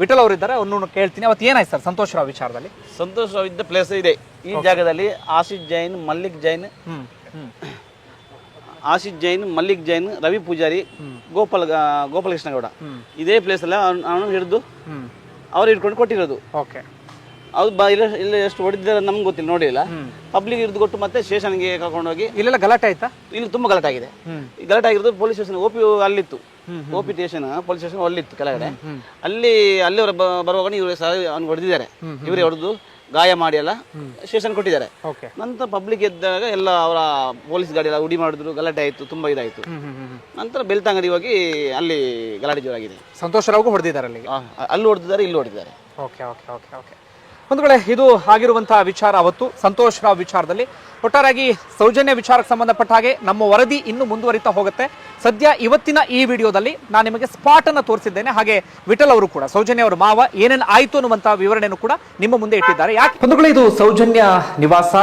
ವಿಠಲ್ ಅವರಿದ್ದಾರೆ ಅವ್ರನ್ನು ಕೇಳ್ತೀನಿ. ಅವತ್ತು ಏನಾಯ್ತು ಸರ್ ಸಂತೋಷ್ ರಾವ್ ವಿಚಾರದಲ್ಲಿ? ಸಂತೋಷ್ ರಾವ್ ಇದ್ದ ಪ್ಲೇಸ್ ಇದೆ. ಈ ಜಾಗದಲ್ಲಿ ಆಶಿತ್ ಜೈನ್ ಮಲ್ಲಿಕ್ ಜೈನ್ ಆಶಿತ್ ಜೈನ್ ಮಲ್ಲಿಕ್ ಜೈನ್ ರವಿ ಪೂಜಾರಿ ಗೋಪಾಲ್ ಗೋಪಾಲಕೃಷ್ಣ ಗೌಡ ಇದೇ ಪ್ಲೇಸ್ ಅಲ್ಲ ಅವನು ಹಿಡಿದು ಅವ್ರು ಹಿಡ್ಕೊಂಡು ಕೊಟ್ಟಿರೋದು. ಓಕೆ. ಬ ಇಲ್ಲ ಇಲ್ಲ ಎಷ್ಟು ಹೊಡೆದಿದ್ದಾರೆ ನಮ್ಗೆ ಗೊತ್ತಿಲ್ಲ ನೋಡಿಲ್ಲ ಪಬ್ಲಿಕ್ ಹಿಡಿದು ಕೊಟ್ಟು ಮತ್ತೆ ಸ್ಟೇಷನ್ಗೆ ಕರ್ಕೊಂಡೋಗಿ ಇಲ್ಲೆಲ್ಲ ಗಲಾಟೆ ಆಯ್ತಾ? ಇಲ್ಲಿ ತುಂಬಾ ಗಲಾಟೆ ಆಗಿದೆ. ಗಲಾಟೆ ಆಗಿರೋದು police station O P P ಅಲ್ಲಿತ್ತು. O P P station police station ಅಲ್ಲಿತ್ತು ಕೆಳಗಡೆ. ಅಲ್ಲಿ ಅಲ್ಲಿ ಅವರು ಬರುವಾಗ ಇವರು ಸಹ ಅವ್ನು ಹೊಡೆದಿದ್ದಾರೆ. ಇವರೇ ಹೊಡೆದು ಗಾಯ ಮಾಡಿ ಎಲ್ಲ ಸ್ಟೇಷನ್ ಕೊಟ್ಟಿದ್ದಾರೆ. ಓಕೆ ನಂತರ ಪಬ್ಲಿಕ್ ಎದ್ದಾಗ ಎಲ್ಲ ಅವರ ಪೊಲೀಸ್ ಗಾಡಿ ಎಲ್ಲ ಉಡಿ ಮಾಡಿದ್ರು ಗಲಾಟೆ ಆಯಿತು ತುಂಬ ಇದಾಯಿತು. ನಂತರ ಬೆಲ್ತಂಗಡಿ ಹೋಗಿ ಅಲ್ಲಿ ಗಲಾಟೆ ಜೋರಾಗಿದೆ. ಸಂತೋಷ್ ರಾವ್ಗೂ ಹೊಡೆದಿದ್ದಾರೆ ಅಲ್ಲಿಗೆ? ಆ, ಅಲ್ಲಿ ಹೊಡೆದಿದ್ದಾರೆ ಇಲ್ಲಿ ಹೊಡೆದಿದ್ದಾರೆ. ಓಕೆ ಓಕೆ ಓಕೆ ಓಕೆ ಒಂದು ಇದು ಆಗಿರುವಂತಹ ವಿಚಾರ ಅವತ್ತು. ಸಂತೋಷ್ ರಾವ್ ವಿಚಾರದಲ್ಲಿ. ಒಟ್ಟಾರಾಗಿ ಸೌಜನ್ಯ ವಿಚಾರಕ್ಕೆ ಸಂಬಂಧಪಟ್ಟ ಹಾಗೆ ನಮ್ಮ ವರದಿ ಇನ್ನು ಮುಂದುವರಿತಾ ಹೋಗುತ್ತೆ. ಸದ್ಯ ಇವತ್ತಿನ ಈ ವಿಡಿಯೋದಲ್ಲಿ ನಾನು ನಿಮಗೆ ಸ್ಪಾಟ್ ಅನ್ನು ತೋರಿಸಿದ್ದೇನೆ. ಹಾಗೆ ವಿಠಲ್ ಅವರು ಕೂಡ, ಸೌಜನ್ಯ ಅವರ ಮಾವ ಏನೇನು ಆಯ್ತು ಅನ್ನುವಂತಹ ವಿವರಣೆಯನ್ನು ಕೂಡ ನಿಮ್ಮ ಮುಂದೆ ಇಟ್ಟಿದ್ದಾರೆ. ಯಾಕೆ? ಬಂಧುಗಳು ಇದು ಸೌಜನ್ಯ ನಿವಾಸ,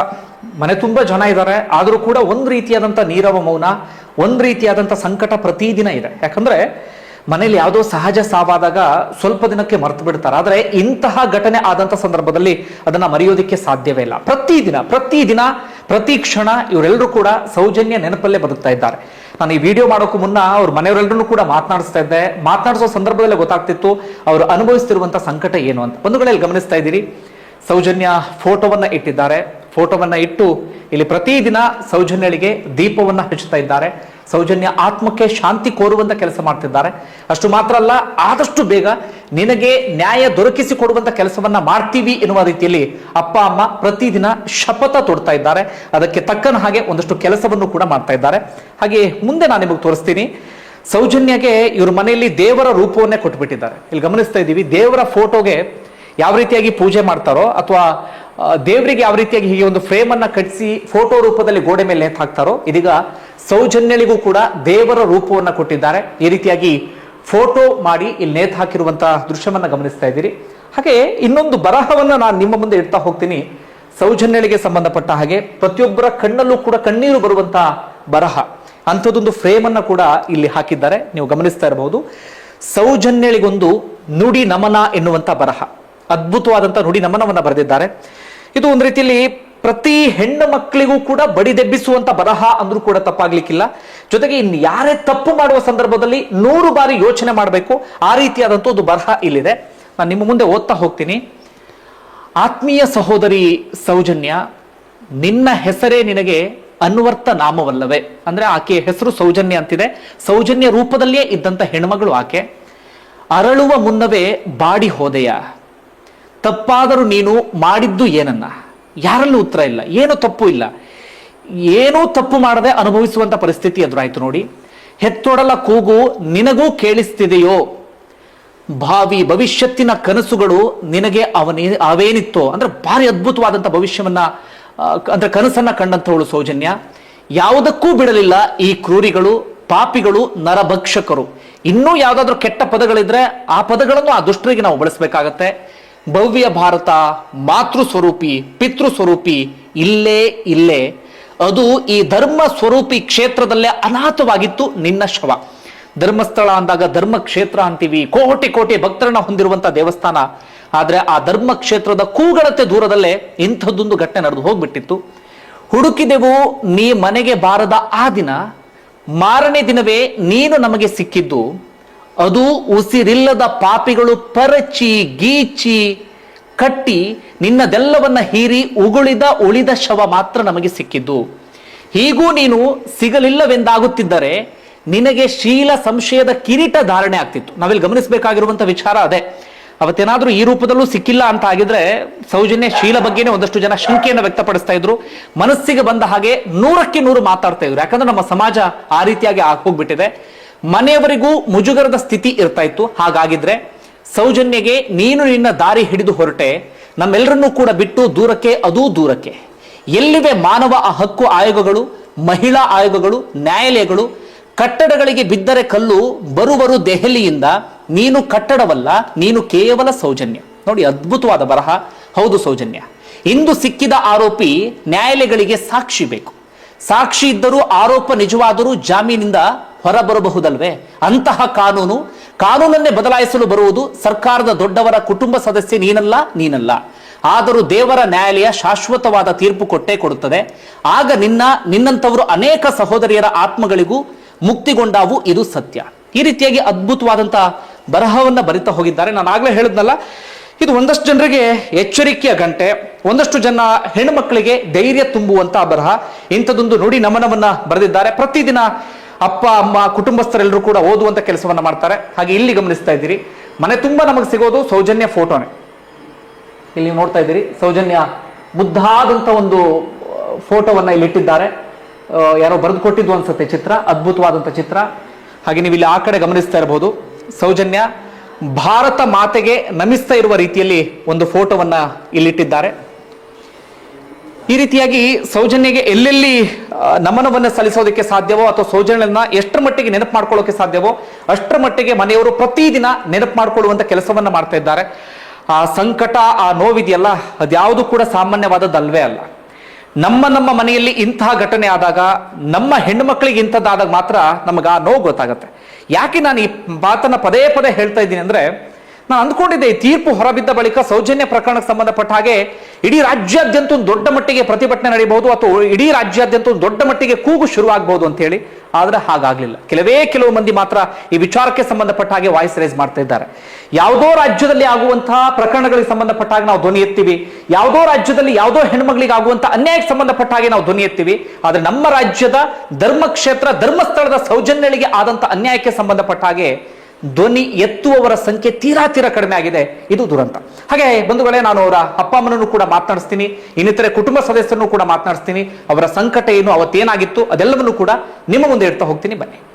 ಮನೆ ತುಂಬಾ ಜನ ಇದ್ದಾರೆ. ಆದರೂ ಕೂಡ ಒಂದು ರೀತಿಯಾದಂಥ ನೀರವ ಮೌನ, ಒಂದು ರೀತಿಯಾದಂಥ ಸಂಕಟ ಪ್ರತಿದಿನ ಇದೆ. ಯಾಕಂದ್ರೆ ಮನೇಲಿ ಯಾವುದೋ ಸಹಜ ಸಾವಾದಾಗ ಸ್ವಲ್ಪ ದಿನಕ್ಕೆ ಮರೆತು ಬಿಡ್ತಾರೆ. ಆದರೆ ಇಂತಹ ಘಟನೆ ಆದಂಥ ಸಂದರ್ಭದಲ್ಲಿ ಅದನ್ನ ಮರೆಯೋದಕ್ಕೆ ಸಾಧ್ಯವೇ ಇಲ್ಲ. ಪ್ರತಿದಿನ ಪ್ರತಿದಿನ ಪ್ರತಿ ಕ್ಷಣ ಇವರೆಲ್ಲರೂ ಕೂಡ ಸೌಜನ್ಯ ನೆನಪಲ್ಲೇ ಬದುಕ್ತಾ ಇದ್ದಾರೆ. ನಾನು ಈ ವಿಡಿಯೋ ಮಾಡೋಕ್ಕೂ ಮುನ್ನ ಅವ್ರ ಮನೆಯವರೆಲ್ಲರೂ ಕೂಡ ಮಾತನಾಡಿಸ್ತಾ ಇದ್ದೆ. ಮಾತನಾಡಿಸೋ ಸಂದರ್ಭದಲ್ಲೇ ಗೊತ್ತಾಗ್ತಿತ್ತು ಅವರು ಅನುಭವಿಸ್ತಿರುವಂಥ ಸಂಕಟ ಏನು ಅಂತ. ಒಂದು ಗಮನಿಸ್ತಾ ಇದ್ದೀರಿ. ಸೌಜನ್ಯ ಫೋಟೋವನ್ನ ಇಟ್ಟಿದ್ದಾರೆ. ಫೋಟೋವನ್ನ ಇಟ್ಟು ಇಲ್ಲಿ ಪ್ರತಿದಿನ ಸೌಜನ್ಯಳಿಗೆ ದೀಪವನ್ನ ಹಚ್ಚುತ್ತಾ ಇದ್ದಾರೆ. ಸೌಜನ್ಯ ಆತ್ಮಕ್ಕೆ ಶಾಂತಿ ಕೋರುವಂತ ಕೆಲಸ ಮಾಡ್ತಿದ್ದಾರೆ. ಅಷ್ಟು ಮಾತ್ರ ಅಲ್ಲ, ಆದಷ್ಟು ಬೇಗ ನಿನಗೆ ನ್ಯಾಯ ದೊರಕಿಸಿ ಕೊಡುವಂತ ಕೆಲಸವನ್ನ ಮಾಡ್ತೀವಿ ಎನ್ನುವ ರೀತಿಯಲ್ಲಿ ಅಪ್ಪ, ಅಮ್ಮ ಪ್ರತಿದಿನ ಶಪಥ ತೊಡ್ತಾ ಇದ್ದಾರೆ. ಅದಕ್ಕೆ ತಕ್ಕನ ಹಾಗೆ ಒಂದಷ್ಟು ಕೆಲಸವನ್ನು ಕೂಡ ಮಾಡ್ತಾ ಇದ್ದಾರೆ. ಹಾಗೆ ಮುಂದೆ ನಾನು ನಿಮಗೆ ತೋರಿಸ್ತೀನಿ. ಸೌಜನ್ಯಗೆ ಇವ್ರ ಮನೆಯಲ್ಲಿ ದೇವರ ರೂಪವನ್ನೇ ಕೊಟ್ಬಿಟ್ಟಿದ್ದಾರೆ. ಇಲ್ಲಿ ಗಮನಿಸ್ತಾ ಇದ್ದೀವಿ, ದೇವರ ಫೋಟೋಗೆ ಯಾವ ರೀತಿಯಾಗಿ ಪೂಜೆ ಮಾಡ್ತಾರೋ ಅಥವಾ ದೇವರಿಗೆ ಯಾವ ರೀತಿಯಾಗಿ ಹೀಗೆ ಒಂದು ಫ್ರೇಮ್ ಅನ್ನ ಕಟ್ಟಿಸಿ ಫೋಟೋ ರೂಪದಲ್ಲಿ ಗೋಡೆ ಮೇಲೆ ನೇತು ಹಾಕ್ತಾರೋ ಇದೀಗ ಸೌಜನ್ಯಳಿಗೂ ಕೂಡ ದೇವರ ರೂಪವನ್ನ ಕೊಟ್ಟಿದ್ದಾರೆ. ಈ ರೀತಿಯಾಗಿ ಫೋಟೋ ಮಾಡಿ ಇಲ್ಲಿ ನೇತು ಹಾಕಿರುವಂತಹ ದೃಶ್ಯವನ್ನ ಗಮನಿಸ್ತಾ ಇದ್ದೀರಿ. ಹಾಗೆ ಇನ್ನೊಂದು ಬರಹವನ್ನ ನಾನು ನಿಮ್ಮ ಮುಂದೆ ಇಡ್ತಾ ಹೋಗ್ತೀನಿ. ಸೌಜನ್ಯಳಿಗೆ ಸಂಬಂಧಪಟ್ಟ ಹಾಗೆ ಪ್ರತಿಯೊಬ್ಬರ ಕಣ್ಣಲ್ಲೂ ಕೂಡ ಕಣ್ಣೀರು ಬರುವಂತಹ ಬರಹ. ಅಂಥದ್ದೊಂದು ಫ್ರೇಮ್ ಅನ್ನ ಕೂಡ ಇಲ್ಲಿ ಹಾಕಿದ್ದಾರೆ. ನೀವು ಗಮನಿಸ್ತಾ ಇರಬಹುದು. ಸೌಜನ್ಯಳಿಗೊಂದು ನುಡಿ ನಮನ ಎನ್ನುವಂತ ಬರಹ. ಅದ್ಭುತವಾದಂತಹ ನುಡಿ ನಮನವನ್ನ ಬರೆದಿದ್ದಾರೆ. ಇದು ಒಂದು ರೀತಿಯಲ್ಲಿ ಪ್ರತಿ ಹೆಣ್ಣು ಮಕ್ಕಳಿಗೂ ಕೂಡ ಬಡಿದೆಬ್ಬಿಸುವಂತ ಬರಹ ಅಂದ್ರೂ ಕೂಡ ತಪ್ಪಾಗ್ಲಿಕ್ಕಿಲ್ಲ. ಜೊತೆಗೆ ಇನ್ ಯಾರೇ ತಪ್ಪು ಮಾಡುವ ಸಂದರ್ಭದಲ್ಲಿ ನೂರು ಬಾರಿ ಯೋಚನೆ ಮಾಡಬೇಕು. ಆ ರೀತಿಯಾದಂತ ಒಂದು ಬರಹ ಇಲ್ಲಿದೆ. ನಾನು ನಿಮ್ಮ ಮುಂದೆ ಓದ್ತಾ ಹೋಗ್ತೀನಿ. ಆತ್ಮೀಯ ಸಹೋದರಿ ಸೌಜನ್ಯ, ನಿನ್ನ ಹೆಸರೇ ನಿನಗೆ ಅನ್ವರ್ಥ ನಾಮವಲ್ಲವೇ? ಅಂದ್ರೆ ಆಕೆಯ ಹೆಸರು ಸೌಜನ್ಯ ಅಂತಿದೆ. ಸೌಜನ್ಯ ರೂಪದಲ್ಲಿಯೇ ಇದ್ದಂತ ಹೆಣ್ಮಗಳು ಆಕೆ. ಅರಳುವ ಮುನ್ನವೇ ಬಾಡಿ ಹೋದೆಯ? ತಪ್ಪಾದರೂ ನೀನು ಮಾಡಿದ್ದು ಏನನ್ನ? ಯಾರಲ್ಲೂ ಉತ್ತರ ಇಲ್ಲ. ಏನು ತಪ್ಪು ಇಲ್ಲ. ಏನೂ ತಪ್ಪು ಮಾಡದೆ ಅನುಭವಿಸುವಂತ ಪರಿಸ್ಥಿತಿ ಎದುರಾಯ್ತು ನೋಡಿ. ಹೆತ್ತೊಡಲ ಕೂಗು ನಿನಗೂ ಕೇಳಿಸ್ತಿದೆಯೋ? ಭಾವಿ ಭವಿಷ್ಯತ್ತಿನ ಕನಸುಗಳು ನಿನಗೆ ಅವನೇ, ಅವೇನಿತ್ತೋ? ಅಂದ್ರೆ ಭಾರಿ ಅದ್ಭುತವಾದಂಥ ಭವಿಷ್ಯವನ್ನ ಅಂದ್ರೆ ಕನಸನ್ನ ಕಂಡಂಥವಳು ಸೌಜನ್ಯ. ಯಾವುದಕ್ಕೂ ಬಿಡಲಿಲ್ಲ ಈ ಕ್ರೂರಿಗಳು, ಪಾಪಿಗಳು, ನರಭಕ್ಷಕರು. ಇನ್ನೂ ಯಾವುದಾದ್ರೂ ಕೆಟ್ಟ ಪದಗಳಿದ್ರೆ ಆ ಪದಗಳನ್ನು ಆ ದುಷ್ಟರಿಗೆ ನಾವು ಬಳಸಬೇಕಾಗತ್ತೆ. ಭವ್ಯ ಭಾರತ, ಮಾತೃ ಸ್ವರೂಪಿ, ಪಿತೃ ಸ್ವರೂಪಿ, ಇಲ್ಲೇ ಇಲ್ಲೇ. ಅದು ಈ ಧರ್ಮ ಸ್ವರೂಪಿ ಕ್ಷೇತ್ರದಲ್ಲೇ ಅನಾಥವಾಗಿತ್ತು ನಿನ್ನ ಶವ. ಧರ್ಮಸ್ಥಳ ಅಂದಾಗ ಧರ್ಮ ಕ್ಷೇತ್ರ ಅಂತೀವಿ. ಕೋಟಿ ಕೋಟಿ ಭಕ್ತರನ್ನ ಹೊಂದಿರುವಂತಹ ದೇವಸ್ಥಾನ. ಆದ್ರೆ ಆ ಧರ್ಮ ಕ್ಷೇತ್ರದ ಕೂಗಳತೆ ದೂರದಲ್ಲೇ ಇಂಥದ್ದೊಂದು ಘಟನೆ ನಡೆದು ಹೋಗ್ಬಿಟ್ಟಿತ್ತು. ಹುಡುಕಿದೆವು, ನೀ ಮನೆಗೆ ಬಾರದ ಆ ದಿನ, ಮಾರನೇ ದಿನವೇ ನೀನು ನಮಗೆ ಸಿಕ್ಕಿದ್ದು. ಅದು ಉಸಿರಿಲ್ಲದ ಪಾಪಿಗಳು ಪರಚಿ, ಗೀಚಿ, ಕಟ್ಟಿ ನಿನ್ನದೆಲ್ಲವನ್ನ ಹೀರಿ ಉಗುಳಿದ ಉಳಿದ ಶವ ಮಾತ್ರ ನಮಗೆ ಸಿಕ್ಕಿದ್ದು. ಹೀಗೂ ನೀನು ಸಿಗಲಿಲ್ಲವೆಂದಾಗುತ್ತಿದ್ದರೆ ನಿನಗೆ ಶೀಲ ಸಂಶಯದ ಕಿರೀಟ ಧಾರಣೆ ಆಗ್ತಿತ್ತು. ನಾವಿಲ್ಲಿ ಗಮನಿಸಬೇಕಾಗಿರುವಂತ ವಿಚಾರ ಅದೇ. ಅವತ್ತೇನಾದ್ರೂ ಈ ರೂಪದಲ್ಲೂ ಸಿಕ್ಕಿಲ್ಲ ಅಂತ ಆಗಿದ್ರೆ ಸೌಜನ್ಯ ಶೀಲ ಬಗ್ಗೆನೇ ಒಂದಷ್ಟು ಜನ ಶಂಕೆಯನ್ನು ವ್ಯಕ್ತಪಡಿಸ್ತಾ ಇದ್ರು. ಮನಸ್ಸಿಗೆ ಬಂದ ಹಾಗೆ ನೂರಕ್ಕೆ ನೂರು ಮಾತಾಡ್ತಾ ಇದ್ರು. ಯಾಕಂದ್ರೆ ನಮ್ಮ ಸಮಾಜ ಆ ರೀತಿಯಾಗಿ ಹೋಗ್ಬಿಟ್ಟಿದೆ. ಮನೆಯವರಿಗೂ ಮುಜುಗರದ ಸ್ಥಿತಿ ಇರ್ತಾ ಇತ್ತು ಹಾಗಾಗಿದ್ರೆ ಸೌಜನ್ಯಗೆ ನೀನು ನಿನ್ನ ದಾರಿ ಹಿಡಿದು ಹೊರಟೆ. ನಮ್ಮೆಲ್ಲರನ್ನೂ ಕೂಡ ಬಿಟ್ಟು ದೂರಕ್ಕೆ, ಅದೂ ದೂರಕ್ಕೆ. ಎಲ್ಲಿವೆ ಮಾನವ ಹಕ್ಕು ಆಯೋಗಗಳು, ಮಹಿಳಾ ಆಯೋಗಗಳು, ನ್ಯಾಯಾಲಯಗಳು? ಕಟ್ಟಡಗಳಿಗೆ ಬಿದ್ದರೆ ಕಲ್ಲು ಬರುವರು ದೆಹಲಿಯಿಂದ. ನೀನು ಕಟ್ಟಡವಲ್ಲ, ನೀನು ಕೇವಲ ಸೌಜನ್ಯ. ನೋಡಿ, ಅದ್ಭುತವಾದ ಬರಹ. ಹೌದು ಸೌಜನ್ಯ. ಇಂದು ಸಿಕ್ಕಿದ ಆರೋಪಿ ನ್ಯಾಯಾಲಯಗಳಿಗೆ ಸಾಕ್ಷಿ ಬೇಕು. ಸಾಕ್ಷಿ ಇದ್ದರೂ ಆರೋಪ ನಿಜವಾದರೂ ಜಾಮೀನಿಂದ ಹೊರಬರಬಹುದಲ್ವೇ? ಅಂತಹ ಕಾನೂನು ಕಾನೂನನ್ನೇ ಬದಲಾಯಿಸಲು ಬರುವುದು ಸರ್ಕಾರದ ದೊಡ್ಡವರ ಕುಟುಂಬ ಸದಸ್ಯ ನೀನಲ್ಲ ನೀನಲ್ಲ. ಆದರೂ ದೇವರ ನ್ಯಾಯಾಲಯ ಶಾಶ್ವತವಾದ ತೀರ್ಪು ಕೊಟ್ಟೇ ಕೊಡುತ್ತದೆ. ಆಗ ನಿನ್ನ, ನಿನ್ನಂಥವರು ಅನೇಕ ಸಹೋದರಿಯರ ಆತ್ಮಗಳಿಗೂ ಮುಕ್ತಿಗೊಂಡಾವು ಇದು ಸತ್ಯ. ಈ ರೀತಿಯಾಗಿ ಅದ್ಭುತವಾದಂತಹ ಬರಹವನ್ನ ಬರಿತಾ ಹೋಗಿದ್ದಾರೆ. ನಾನು ಆಗ್ಲೇ ಹೇಳಿದ್ನಲ್ಲ ಇದು ಒಂದಷ್ಟು ಜನರಿಗೆ ಎಚ್ಚರಿಕೆಯ ಗಂಟೆ, ಒಂದಷ್ಟು ಜನ ಹೆಣ್ಣುಮಕ್ಕಳಿಗೆ ಧೈರ್ಯ ತುಂಬುವಂತ ಬರಹ. ಇಂಥದೊಂದು ನುಡಿ ನಮನವನ್ನ ಬರೆದಿದ್ದಾರೆ. ಪ್ರತಿದಿನ ಅಪ್ಪ, ಅಮ್ಮ, ಕುಟುಂಬಸ್ಥರೆಲ್ಲರೂ ಕೂಡ ಓದುವಂತ ಕೆಲಸವನ್ನ ಮಾಡ್ತಾರೆ. ಹಾಗೆ ಇಲ್ಲಿ ಗಮನಿಸ್ತಾ ಇದ್ದೀರಿ. ಮನೆ ತುಂಬಾ ನಮಗೆ ಸಿಗೋದು ಸೌಜನ್ಯ ಫೋಟೋನೇ. ಇಲ್ಲಿ ನೋಡ್ತಾ ಇದ್ದೀರಿ, ಸೌಜನ್ಯ ಮುದ್ದಾದಂತ ಒಂದು ಫೋಟೋವನ್ನ ಇಲ್ಲಿ ಇಟ್ಟಿದ್ದಾರೆ. ಯಾರೋ ಬರೆದು ಕೊಟ್ಟಿದ್ದು ಅನ್ಸುತ್ತೆ ಚಿತ್ರ, ಅದ್ಭುತವಾದಂತ ಚಿತ್ರ. ಹಾಗೆ ನೀವು ಇಲ್ಲಿ ಆ ಕಡೆ ಗಮನಿಸ್ತಾ ಇರಬಹುದು. ಸೌಜನ್ಯ ಭಾರತ ಮಾತೆಗೆ ನಮಿಸ್ತಾ ಇರುವ ರೀತಿಯಲ್ಲಿ ಒಂದು ಫೋಟೋವನ್ನ ಇಲ್ಲಿಟ್ಟಿದ್ದಾರೆ. ಈ ರೀತಿಯಾಗಿ ಸೌಜನ್ಯಗೆ ಎಲ್ಲೆಲ್ಲಿ ನಮನವನ್ನು ಸಲ್ಲಿಸೋದಕ್ಕೆ ಸಾಧ್ಯವೋ ಅಥವಾ ಸೌಜನ್ಯನ ಎಷ್ಟರ ಮಟ್ಟಿಗೆ ನೆನಪು ಮಾಡ್ಕೊಳ್ಳೋಕೆ ಸಾಧ್ಯವೋ ಅಷ್ಟರ ಮಟ್ಟಿಗೆ ಮನೆಯವರು ಪ್ರತಿದಿನ ನೆನಪು ಮಾಡ್ಕೊಳ್ಳುವಂತ ಕೆಲಸವನ್ನ ಮಾಡ್ತಾ ಇದ್ದಾರೆ. ಆ ಸಂಕಟ, ಆ ನೋವಿದೆಯಲ್ಲ, ಅದ್ಯಾವುದು ಕೂಡ ಸಾಮಾನ್ಯವಾದದ್ದಲ್ವೇ ಅಲ್ಲ. ನಮ್ಮ ನಮ್ಮ ಮನೆಯಲ್ಲಿ ಇಂತಹ ಘಟನೆ ಆದಾಗ ನಮ್ಮ ಹೆಣ್ಣು ಮಕ್ಕಳಿಗೆ ಇಂಥದ್ದಾದಾಗ ಮಾತ್ರ ನಮಗೆ ಆ ನೋವು ಗೊತ್ತಾಗುತ್ತೆ. ಯಾಕೆ ನಾನು ಈ ಮಾತನ್ನ ಪದೇ ಪದೇ ಹೇಳ್ತಾ ಇದ್ದೀನಿ ಅಂದ್ರೆ, ನಾನು ಅಂದ್ಕೊಂಡಿದ್ದೆ ಈ ತೀರ್ಪು ಹೊರಬಿದ್ದ ಬಳಿಕ ಸೌಜನ್ಯ ಪ್ರಕರಣಕ್ಕೆ ಸಂಬಂಧಪಟ್ಟ ಹಾಗೆ ಇಡೀ ರಾಜ್ಯಾದ್ಯಂತ ಒಂದು ದೊಡ್ಡ ಮಟ್ಟಿಗೆ ಪ್ರತಿಭಟನೆ ನಡೆಯಬಹುದು ಅಥವಾ ಇಡೀ ರಾಜ್ಯಾದ್ಯಂತ ಒಂದು ದೊಡ್ಡ ಮಟ್ಟಿಗೆ ಕೂಗು ಶುರುವಾಗಬಹುದು ಅಂತ ಹೇಳಿ ಆದ್ರೆ ಹಾಗಾಗ್ಲಿಲ್ಲ. ಕೆಲವೇ ಕೆಲವು ಮಂದಿ ಮಾತ್ರ ಈ ವಿಚಾರಕ್ಕೆ ಸಂಬಂಧಪಟ್ಟ ಹಾಗೆ ವಾಯ್ಸ್ ರೈಸ್ ಮಾಡ್ತಾ ಇದ್ದಾರೆ. ಯಾವುದೋ ರಾಜ್ಯದಲ್ಲಿ ಆಗುವಂತಹ ಪ್ರಕರಣಗಳಿಗೆ ಸಂಬಂಧಪಟ್ಟ ಹಾಗೆ ನಾವು ಧ್ವನಿ ಎತ್ತೀವಿ. ಯಾವುದೋ ರಾಜ್ಯದಲ್ಲಿ ಯಾವುದೋ ಹೆಣ್ಮಗಳಿಗೆ ಆಗುವಂತಹ ಅನ್ಯಾಯಕ್ಕೆ ಸಂಬಂಧಪಟ್ಟ ಹಾಗೆ ನಾವು ಧ್ವನಿ ಎತ್ತೀವಿ. ಆದ್ರೆ ನಮ್ಮ ರಾಜ್ಯದ ಧರ್ಮಕ್ಷೇತ್ರ, ಧರ್ಮಸ್ಥಳದ ಸೌಜನ್ಯಗಳಿಗೆ ಆದಂತಹ ಅನ್ಯಾಯಕ್ಕೆ ಸಂಬಂಧಪಟ್ಟ ಹಾಗೆ ಧ್ವನಿ ಎತ್ತುವವರ ಸಂಖ್ಯೆ ತೀರಾ ತೀರಾ ಕಡಿಮೆ ಆಗಿದೆ. ಇದು ದುರಂತ. ಹಾಗೆ ಬಂಧುಗಳೇ, ನಾನು ಅವರ ಅಪ್ಪ ಅಮ್ಮನನ್ನು ಕೂಡ ಮಾತನಾಡಿಸ್ತೀನಿ. ಇನ್ನಿತರೆ ಕುಟುಂಬ ಸದಸ್ಯರನ್ನು ಕೂಡ ಮಾತನಾಡಿಸ್ತೀನಿ. ಅವರ ಸಂಕಟ ಏನು, ಅವತ್ತೇನಾಗಿತ್ತು, ಅದೆಲ್ಲವನ್ನು ಕೂಡ ನಿಮ್ಮ ಮುಂದೆ ಇಡ್ತಾ ಹೋಗ್ತೀನಿ. ಬನ್ನಿ.